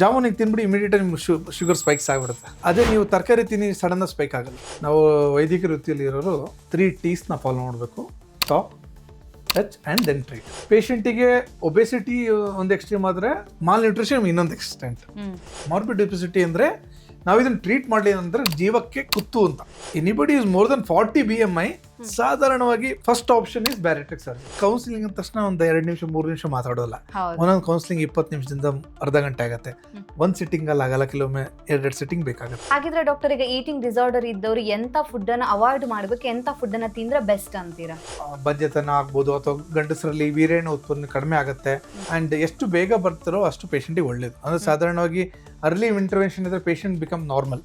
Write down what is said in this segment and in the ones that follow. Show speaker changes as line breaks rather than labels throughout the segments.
ಜಾಮೂನಿಗೆ ತಿನ್ಬಿಡಿ immediate ನಿಮ್ಗೆ ಶು sugar spikes ಆಗಿಬಿಡುತ್ತೆ. ಅದೇ ನೀವು ತರಕಾರಿ ತಿನ್ನಿ ಸಡನ್ನಾಗಿ ಸ್ಪೈಕ್ ಆಗಲ್ಲ. ನಾವು ವೈದ್ಯಕೀಯ ವೃತ್ತಿಯಲ್ಲಿ ಇರೋರು ತ್ರೀ ಟೀಸ್ನ ಫಾಲೋ ಮಾಡಬೇಕು. Top touch and then treat ಪೇಷಂಟಿಗೆ obesity ಒಂದು ಎಕ್ಸ್ಟ್ರೀಮ್ ಆದರೆ ಮಾಲ್ ನ್ಯೂಟ್ರಿಷನ್ ಇನ್ನೊಂದು ಎಕ್ಸ್ಟೆಂಟ್ ಮಾರ್ಬಿಡ್ ಒಬೆಸಿಟಿ ಅಂದರೆ ನಾವು ಇದನ್ನು ಟ್ರೀಟ್ ಮಾಡಲಿ ಅಂದರೆ ಜೀವಕ್ಕೆ ಕುತ್ತು ಅಂತ. Anybody is more than forty B M I ಸಾಧಾರಣವಾಗಿ first option is bariatric surgery counselling ಅಂದ ತಕ್ಷಣ ಒಂದು ಎರಡು ನಿಮಿಷ ಮೂರು ನಿಮಿಷ ಮಾತಾಡೋಲ್ಲ ಒಂದೊಂದು ಕೌನ್ಸಿಲಿಂಗ್ ಇಪ್ಪತ್ತು ನಿಮಿಷದಿಂದ ಅರ್ಧ ಗಂಟೆ ಆಗುತ್ತೆ. ಒಂದು ಸಿಟ್ಟಿಂಗಲ್ಲಿ ಆಗಲ್ಲ ಕೆಲವೊಮ್ಮೆ ಎರಡೆರಡು ಸಿಟ್ಟಿಂಗ್ ಬೇಕಾಗುತ್ತೆ.
ಹಾಗಿದ್ರೆ ಡಾಕ್ಟರ್ ಈಗ ಈಟಿಂಗ್ ಡಿಸಾರ್ಡರ್ ಇದ್ದವರು ಎಂತ ಫುಡ್ ಅನ್ನ ಅವಾಯ್ಡ್ ಮಾಡಬೇಕು ಎಂತ ಫುಡ್ ಅನ್ನ ತಿಂದ್ರೆ ಬೆಸ್ಟ್ ಅಂತೀರಾ?
ಬದ್ಯತನ ಆಗ್ಬೋದು ಅಥವಾ ಗಂಡಸರಲ್ಲಿ ವೀರ್ಯಾಣು ಉತ್ಪನ್ನ ಕಡಿಮೆ ಆಗುತ್ತೆ. ಅಂಡ್ ಎಷ್ಟು ಬೇಗ ಬರ್ತಾರೋ ಅಷ್ಟು ಪೇಷಂಟಿಗೆ ಒಳ್ಳೇದು. ಅಂದ್ರೆ ಸಾಧಾರಣವಾಗಿ ಅರ್ಲಿ ಇಂಟರ್ವೆನ್ಷನ್ ಇದ್ರೆ patient become normal.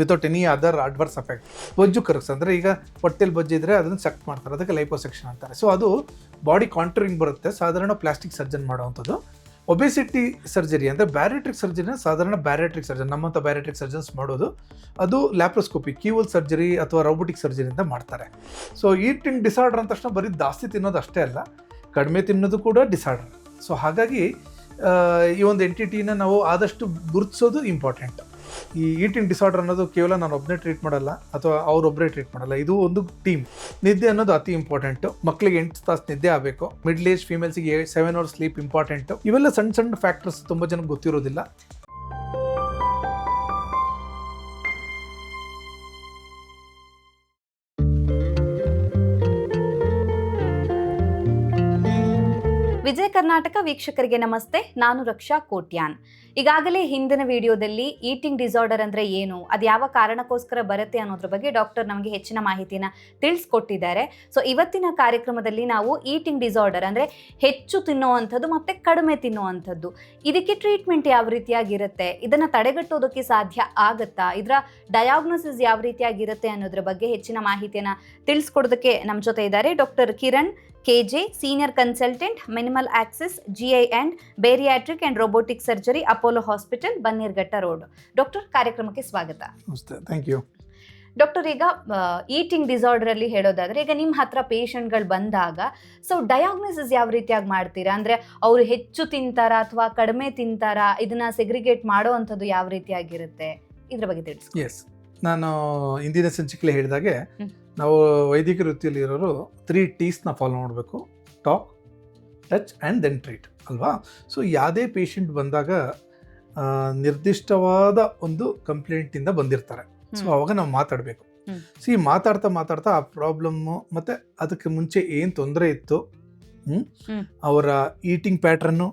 Without any other adverse effect ಬೊಜ್ಜು ಕರಗ್ಸ್ ಅಂದ್ರೆ ಈಗ ಹೊಟ್ಟೆಲ್ ಬೊಜ್ಜು ಇದ್ರೆ ಅದನ್ನು ಸೆಕ್ಟ್ ಮಾಡ್ತಾರೆ. ಅದಕ್ಕೆ ಲೈಪೋಸೆಕ್ಷನ್ ಅಂತಾರೆ. ಸೊ ಅದು ಬಾಡಿ ಕಾಂಟ್ರಿಂಗ್ ಬರುತ್ತೆ. ಸಾಧಾರಣ ಪ್ಲಾಸ್ಟಿಕ್ ಸರ್ಜನ್ ಮಾಡುವಂಥದ್ದು. ಒಬೆಸಿಟಿ ಸರ್ಜರಿ ಅಂದರೆ ಬ್ಯಾರಿಟ್ರಿಕ್ ಸರ್ಜರಿನ ಸಾಧಾರಣ ಬ್ಯಾರಿಟ್ರಿಕ್ ಸರ್ಜನ್ ನಮ್ಮಂಥ ಬ್ಯಾರಿಟ್ರಿಕ್ ಸರ್ಜನ್ಸ್ ಮಾಡೋದು. ಅದು ಲ್ಯಾಪ್ರೋಸ್ಕೋಪಿ ಕೀವಲ್ ಸರ್ಜರಿ ಅಥವಾ ರೋಬೋಟಿಕ್ ಸರ್ಜರಿಯಿಂದ ಮಾಡ್ತಾರೆ. ಸೊ ಈಟಿಂಗ್ ಡಿಸಾರ್ಡರ್ ಅಂದ ತಕ್ಷಣ ಬರೀ ಜಾಸ್ತಿ ತಿನ್ನೋದು ಅಷ್ಟೇ ಅಲ್ಲ, ಕಡಿಮೆ ತಿನ್ನೋದು ಕೂಡ ಡಿಸಾರ್ಡರ್ ಸೊ ಹಾಗಾಗಿ ಈ ಒಂದು ಎಂಟಿಟಿನ ನಾವು ಆದಷ್ಟು ಗುರುತಿಸೋದು ಇಂಪಾರ್ಟೆಂಟ್ ಈ ಈಟಿಂಗ್ ಡಿಸಾರ್ಡರ್ ಅನ್ನೋದು ಕೇವಲ ನಾನು ಒಬ್ಬನೇ ಟ್ರೀಟ್ ಮಾಡಲ್ಲ, ಅಥವಾ ಅವರೊಬ್ಬರೇ ಟ್ರೀಟ್ ಮಾಡಲ್ಲ, ಇದು ಒಂದು ಟೀಮ್ ನಿದ್ದೆ ಅನ್ನೋದು ಅತಿ ಇಂಪಾರ್ಟೆಂಟು ಮಕ್ಕಳಿಗೆ ಎಂಟು ತಾಸು ನಿದ್ದೆ ಆಗಬೇಕು. ಮಿಡ್ಲ್ ಏಜ್ ಫೀಮೇಲ್ಸಿಗೆ ಸೆವೆನ್ ಅವರ್ಸ್ ಸ್ಲೀಪ್ ಇಂಪಾರ್ಟೆಂಟು ಇವೆಲ್ಲ ಸಣ್ಣ ಸಣ್ಣ ಫ್ಯಾಕ್ಟರ್ಸ್ ತುಂಬ ಜನಕ್ಕೆ ಗೊತ್ತಿರೋದಿಲ್ಲ.
ವಿಜಯ ಕರ್ನಾಟಕ ವೀಕ್ಷಕರಿಗೆ ನಮಸ್ತೆ. ನಾನು ರಕ್ಷಾ ಕೋಟ್ಯಾನ್. ಈಗಾಗಲೇ ಹಿಂದಿನ ವಿಡಿಯೋದಲ್ಲಿ ಈಟಿಂಗ್ ಡಿಸಾರ್ಡರ್ ಅಂದ್ರೆ ಏನು, ಅದು ಯಾವ ಕಾರಣಕ್ಕೋಸ್ಕರ ಬರುತ್ತೆ ಅನ್ನೋದ್ರ ಬಗ್ಗೆ ಡಾಕ್ಟರ್ ನಮಗೆ ಹೆಚ್ಚಿನ ಮಾಹಿತಿನ ತಿಳಿಸ್ಕೊಟ್ಟಿದ್ದಾರೆ. ಸೊ, ಇವತ್ತಿನ ಕಾರ್ಯಕ್ರಮದಲ್ಲಿ ನಾವು ಈಟಿಂಗ್ ಡಿಸಾರ್ಡರ್ ಅಂದ್ರೆ ಹೆಚ್ಚು ತಿನ್ನುವಂಥದ್ದು ಮತ್ತೆ ಕಡಿಮೆ ತಿನ್ನುವಂಥದ್ದು. ಇದಕ್ಕೆ ಟ್ರೀಟ್ಮೆಂಟ್ ಯಾವ ರೀತಿಯಾಗಿರುತ್ತೆ, ಇದನ್ನ ತಡೆಗಟ್ಟೋದಕ್ಕೆ ಸಾಧ್ಯ ಆಗತ್ತಾ, ಇದರ ಡಯಾಗ್ನೋಸಿಸ್ ಯಾವ ರೀತಿಯಾಗಿರುತ್ತೆ ಅನ್ನೋದ್ರ ಬಗ್ಗೆ ಹೆಚ್ಚಿನ ಮಾಹಿತಿಯನ್ನ ತಿಳಿಸ್ಕೊಡೋದಕ್ಕೆ ನಮ್ಮ ಜೊತೆ ಇದ್ದಾರೆ doctor Kiran K J senior consultant minimal access GI and bariatric and robotic surgery Apollo hospital Bannerghatta road. Doctor ಕಾರ್ಯಕ್ರಮಕ್ಕೆ ಸ್ವಾಗತ.
ಥ್ಯಾಂಕ್ ಯು
ಡಾಕ್ಟರ್ ಈಗ ಈಟಿಂಗ್ ಡಿಸಾರ್ಡರ್ ಅಲ್ಲಿ ಹೇಳೋದಾದ್ರೆ ಈಗ ನಿಮ್ಮ ಹತ್ರ ಪೇಷಂಟ್ಗಳು ಬಂದಾಗ ಸೊ ಡಯಾಗ್ನೋಸಿಸ್ ಯಾವ ರೀತಿಯಾಗಿ ಮಾಡ್ತೀರಾ? ಅಂದ್ರೆ ಅವರು ಹೆಚ್ಚು ತಿಂತಾರಾ ಅಥವಾ ಕಡಿಮೆ ತಿಂತಾರಾ? ಇದನ್ನ ಸೆಗ್ರಿಗೇಟ್ ಮಾಡೋ ಅಂಥದ್ದು ಯಾವ ರೀತಿಯಾಗಿರುತ್ತೆ? ಇದ್ರ ಬಗ್ಗೆ ತಿಳಿಸಿ
ಎಸ್ ನಾನು ಇಂದಿನ ಸಂಚಿಕೆಯಲ್ಲಿ ಹೇಳಿದಾಗೆ. ನಾವು ವೈದ್ಯಕೀಯ ವೃತ್ತಿಯಲ್ಲಿ ಇರೋರು ತ್ರೀ ಟೀಸ್ನ ಫಾಲೋ ಮಾಡಬೇಕು. Talk touch and then treat ಅಲ್ವಾ? ಸೊ ಯಾವುದೇ ಪೇಷಂಟ್ ಬಂದಾಗ ನಿರ್ದಿಷ್ಟವಾದ ಒಂದು ಕಂಪ್ಲೇಂಟಿಂದ ಬಂದಿರ್ತಾರೆ. ಸೊ. ಅವಾಗ ನಾವು ಮಾತಾಡಬೇಕು. ಸೊ ಈ ಮಾತಾಡ್ತಾ ಮಾತಾಡ್ತಾ ಆ ಪ್ರಾಬ್ಲಮ್ಮು ಮತ್ತು ಅದಕ್ಕೆ ಮುಂಚೆ ಏನು ತೊಂದರೆ ಇತ್ತು. ಅವರ ಈಟಿಂಗ್ ಪ್ಯಾಟ್ರನ್ನು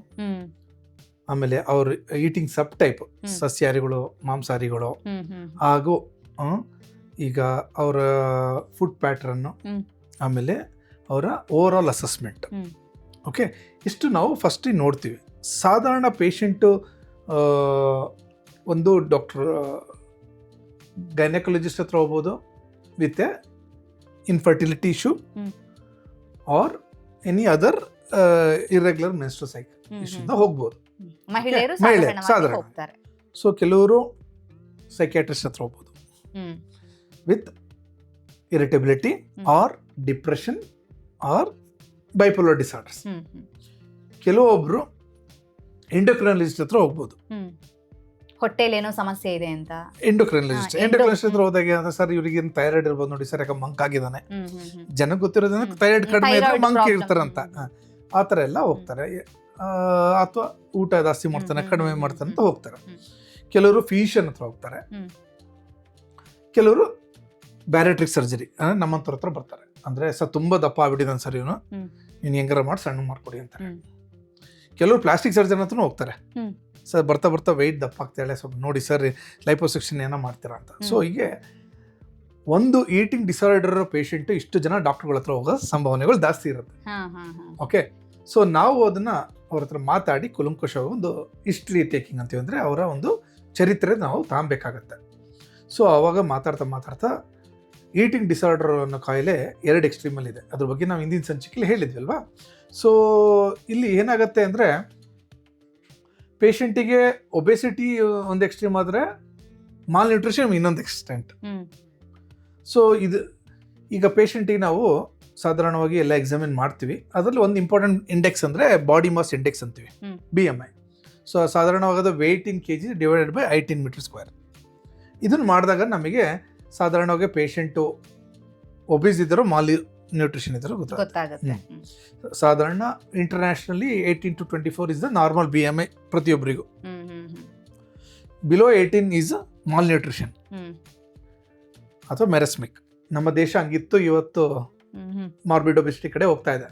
ಆಮೇಲೆ ಅವ್ರ ಈಟಿಂಗ್ ಸಬ್ ಟೈಪ್. ಸಸ್ಯಾಹಾರಿಗಳು ಮಾಂಸಾಹಾರಿಗಳು ಹಾಗೂ ಈಗ ಅವರ ಫುಡ್ ಪ್ಯಾಟ್ರನ್ನು ಆಮೇಲೆ ಅವರ ಓವರ್ ಆಲ್ ಅಸೆಸ್ಮೆಂಟ್ ಓಕೆ ಇಷ್ಟು ನಾವು ಫಸ್ಟಿಗೆ ನೋಡ್ತೀವಿ. ಸಾಧಾರಣ ಪೇಷಂಟು ಒಂದು ಡಾಕ್ಟರ್ ಗೈನಕಾಲಜಿಸ್ಟ್ ಹತ್ರ ಹೋಗ್ಬೋದು with a infertility issue or any other irregular menstrual cycle
issue
ಇಶ್ಯೂಯಿಂದ. ಹೋಗ್ಬೋದು.
ಮಹಿಳೆಯರು
ಸಾಧಾರಣ. ಸೊ ಕೆಲವರು ಸೈಕ್ಯಾಟ್ರಿಸ್ಟ್ ಹತ್ರ ಹೋಗ್ಬೋದು. With irritability. Or depression or bipolar disorders ಕೆಲವೊಬ್ರು ಎಂಡೋಕ್ರೈನಾಲಜಿಸ್ಟ್ ಹತ್ರ ಹೋಗ್ಬೋದು.
ಹೊಟ್ಟೆಲಿ ಏನೋ ಸಮಸ್ಯೆ ಇದೆ ಅಂತ.
ಎಂಡೋಕ್ರೈನಾಲಜಿಸ್ಟ್ ಎಂಡೋಕ್ರೈನಾಲಜಿಸ್ಟ್ ಹತ್ರ ಹೋದಾಗ ಸರ್ ಇವರಿಗೆ ಥೈರಾಯ್ಡ್ ಇರ್ಬೋದು ನೋಡಿ ಸರ್ ಯಾಕೆ ಮಂಕ್ ಆಗಿದ್ದಾನೆ. ಜನಕ್ಕೆ ಗೊತ್ತಿರೋದನ್ನ ಥೈರಾಯ್ಡ್ ಕಡಿಮೆ ಇದ್ರೆ ಮಂಕ್. ಇರ್ತಾರಂತ. ಆ ಥರ ಎಲ್ಲ ಹೋಗ್ತಾರೆ. ಅಥವಾ ಊಟ ಜಾಸ್ತಿ ಮಾಡ್ತಾನೆ ಕಡಿಮೆ ಮಾಡ್ತಾನೆ ಅಂತ. ಹೋಗ್ತಾರೆ. ಕೆಲವರು ಫಿಸಿಷಿಯನ್ ಹತ್ರ ಹೋಗ್ತಾರೆ. ಕೆಲವರು ಬ್ಯಾರಿಟ್ರಿಕ್ ಸರ್ಜರಿ ಅಂದ್ರೆ ನಮ್ಮಂತರ ಹತ್ರ ಬರ್ತಾರೆ. ಅಂದ್ರೆ ಸರ್ ತುಂಬಾ ದಪ್ಪ ಆಗ್ಬಿಟ್ಟಿದ್ದಾನೆ ಸರ್ ಇವನು. ನೀನು ಹೆಂಗಾರ ಮಾಡಿ ಸಣ್ಣ ಮಾಡಿಕೊಡಿ ಅಂತಾರೆ. ಕೆಲವರು ಪ್ಲಾಸ್ಟಿಕ್ ಸರ್ಜನ್ ಅಂತ ಹೋಗ್ತಾರೆ. ಸರ್ ಬರ್ತಾ ಬರ್ತಾ ವೆಯ್ಟ್ ದಪ್ಪ ಆಗ್ತಾಳೆ ಸ್ವಲ್ಪ ನೋಡಿ ಸರ್ ಲೈಪೋಸೆಕ್ಷನ್ ಏನೋ ಮಾಡ್ತೀರಾ ಅಂತ. ಸೊ ಹೀಗೆ ಒಂದು ಈಟಿಂಗ್ ಡಿಸಾರ್ಡರ್ ಪೇಷಂಟ್ ಇಷ್ಟು ಜನ ಡಾಕ್ಟರ್ಗಳ ಹತ್ರ ಹೋಗೋ ಸಂಭಾವನೆಗಳು ಜಾಸ್ತಿ ಇರುತ್ತೆ. ಓಕೆ ಸೊ ನಾವು ಅದನ್ನ ಅವ್ರ ಹತ್ರ ಮಾತಾಡಿ ಕುಲಂಕುಶ ಒಂದು ಹಿಸ್ಟ್ರಿ ಟೇಕಿಂಗ್ ಅಂತೀವಿ ಅಂದರೆ ಅವರ ಒಂದು ಚರಿತ್ರೆ ನಾವು ತಾಂಬೇಕಾಗತ್ತೆ. ಸೊ ಅವಾಗ ಮಾತಾಡ್ತಾ ಮಾತಾಡ್ತಾ ಈಟಿಂಗ್ ಡಿಸಾರ್ಡರ್ ಅನ್ನೋ ಕಾಯಿಲೆ ಎರಡು ಎಕ್ಸ್ಟ್ರೀಮಲ್ಲಿ ಇದೆ. ಅದ್ರ ಬಗ್ಗೆ ನಾವು ಹಿಂದಿನ ಸಂಚಿಕೆಯಲ್ಲಿ ಹೇಳಿದ್ವಿ ಅಲ್ವಾ ಸೊ ಇಲ್ಲಿ ಏನಾಗುತ್ತೆ ಅಂದರೆ ಪೇಷಂಟಿಗೆ ಒಬೆಸಿಟಿ ಒಂದು ಎಕ್ಸ್ಟ್ರೀಮ್ ಆದರೆ ಮಾಲ್ ನ್ಯೂಟ್ರಿಷನ್ ಇನ್ನೊಂದು ಎಕ್ಸ್ಟೆಂಟ್ ಸೊ ಇದು ಈಗ ಪೇಷಂಟಿಗೆ ನಾವು ಸಾಧಾರಣವಾಗಿ ಎಲ್ಲ ಎಕ್ಸಾಮಿನ್ ಮಾಡ್ತೀವಿ. ಅದರಲ್ಲಿ ಒಂದು ಇಂಪಾರ್ಟೆಂಟ್ ಇಂಡೆಕ್ಸ್ ಅಂದರೆ ಬಾಡಿ ಮಾಸ್ ಇಂಡೆಕ್ಸ್ ಅಂತೀವಿ. B M I so ಸಾಧಾರಣವಾದ weight in K G divided by height in metre square ಇದನ್ನು ಮಾಡಿದಾಗ ನಮಗೆ ಸಾಧಾರಣವಾಗಿ ಪೇಷಂಟು ಒಬೀಸ್ ಇದ್ದರೂ ಮಾಲಿ ನ್ಯೂಟ್ರಿಷನ್ ಇದ್ದರೂ ಗೊತ್ತಾಗುತ್ತೆ. ಸಾಧಾರಣ internationally eighteen to twenty four is the normal B M I ಪ್ರತಿಯೊಬ್ಬರಿಗೂ below eighteen is malnutrition ಅಥವಾ ಮೆರಸ್ಮಿಕ್ ನಮ್ಮ ದೇಶ ಹಂಗಿತ್ತು ಇವತ್ತು
ಹ್ಮ್ ಹ್ಮ್.
ಮಾರ್ಬಿಡ್ ಒಬಿಸಿಟಿ ಕಡೆ ಹೋಗ್ತಾ ಇದೆ.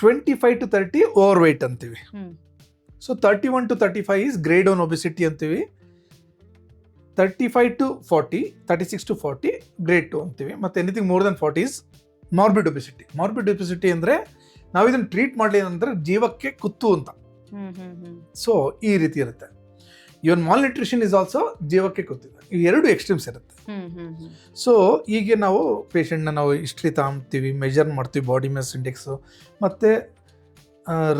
Twenty five to thirty overweight ಅಂತೀವಿ. So thirty one to thirty five is grade one obesity ಅಂತೀವಿ. Thirty five to forty thirty six to forty grade two ಅಂತೀವಿ. ಮತ್ತು anything more than forty is morbid obesity morbid obesity ಅಂದರೆ ನಾವು ಇದನ್ನು treat ಮಾಡಲಿ ಅಂದರೆ ಜೀವಕ್ಕೆ ಕುತ್ತು ಅಂತ. ಸೊ ಈ ರೀತಿ ಇರುತ್ತೆ. Even malnutrition is also ಜೀವಕ್ಕೆ ಕೂತಿದೆ ಈ ಎರಡು ಎಕ್ಸ್ಟ್ರೀಮ್ಸ್ ಇರುತ್ತೆ. ಸೊ ಈಗ ನಾವು ಪೇಷಂಟ್ನ ನಾವು ಹಿಸ್ಟ್ರಿ ತಾಂಬ್ತೀವಿ ಮೆಜರ್ ಮಾಡ್ತೀವಿ ಬಾಡಿ ಮೆಸ್ ಇಂಡೆಕ್ಸು ಮತ್ತು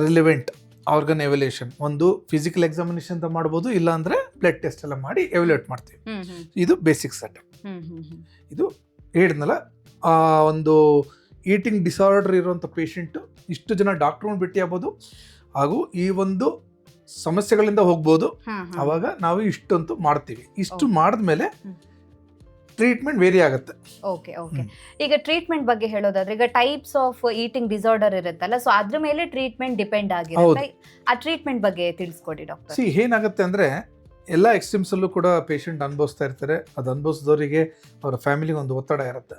ರಿಲಿವೆಂಟ್ ಆರ್ಗನ್ ಎವಲ್ಯೂಷನ್ ಒಂದು ಫಿಸಿಕಲ್ ಎಕ್ಸಾಮಿನೇಷನ್ ಅಂತ ಮಾಡ್ಬೋದು ಇಲ್ಲಾಂದರೆ ಬ್ಲಡ್ ಟೆಸ್ಟ್ ಎಲ್ಲ ಮಾಡಿ ಎವಲ್ಯೂಟ್ ಮಾಡ್ತೀವಿ. ಇದು ಬೇಸಿಕ್ ಸೆಟ್ ಇದು ಹೇಳಿದ್ನಲ್ಲ ಆ ಒಂದು ಈಟಿಂಗ್ ಡಿಸಾರ್ಡರ್ ಇರುವಂಥ ಪೇಷಂಟ್ ಇಷ್ಟು ಜನ ಡಾಕ್ಟ್ರನ್ನ ಭೇಟಿ ಆಗ್ಬೋದು ಹಾಗೂ ಈ ಒಂದು ಸಮಸ್ಯೆಗಳಿಂದ ಹೋಗ್ಬೋದು. ಅವಾಗ ನಾವು ಇಷ್ಟಂತೂ ಮಾಡ್ತೀವಿ. ಇಷ್ಟು. ಮಾಡಿದ್ಮೇಲೆ. ಟ್ರೀಟ್ಮೆಂಟ್ ವೇರಿ ಆಗುತ್ತೆ.
ಓಕೆ ಓಕೆ ಈಗ ಟ್ರೀಟ್ಮೆಂಟ್ ಬಗ್ಗೆ ಹೇಳೋದಾದ್ರೆ ಈಗ ಟೈಪ್ಸ್ ಆಫ್ ಈಟಿಂಗ್ ಡಿಸಾರ್ಡರ್ ಇರುತ್ತಲ್ಲ ಸೊ ಅದ್ರ ಮೇಲೆ ಟ್ರೀಟ್ಮೆಂಟ್ ಡಿಪೆಂಡ್ ಆಗಿರುತ್ತೆ ಆ ಟ್ರೀಟ್ಮೆಂಟ್ ಬಗ್ಗೆ ತಿಳಿಸ್ಕೊಡಿ ಡಾಕ್ಟರ್
ಸಿ ಏನಾಗುತ್ತೆ ಅಂದರೆ ಎಲ್ಲ ಎಕ್ಸ್ಟ್ರೀಮ್ಸಲ್ಲೂ ಕೂಡ ಪೇಷಂಟ್ ಅನುಭವಿಸ್ತಾ ಇರ್ತಾರೆ. ಅದು ಅನುಭವಿಸಿದವರಿಗೆ ಅವರ ಫ್ಯಾಮಿಲಿಗೆ ಒಂದು ಒತ್ತಡ ಇರುತ್ತೆ.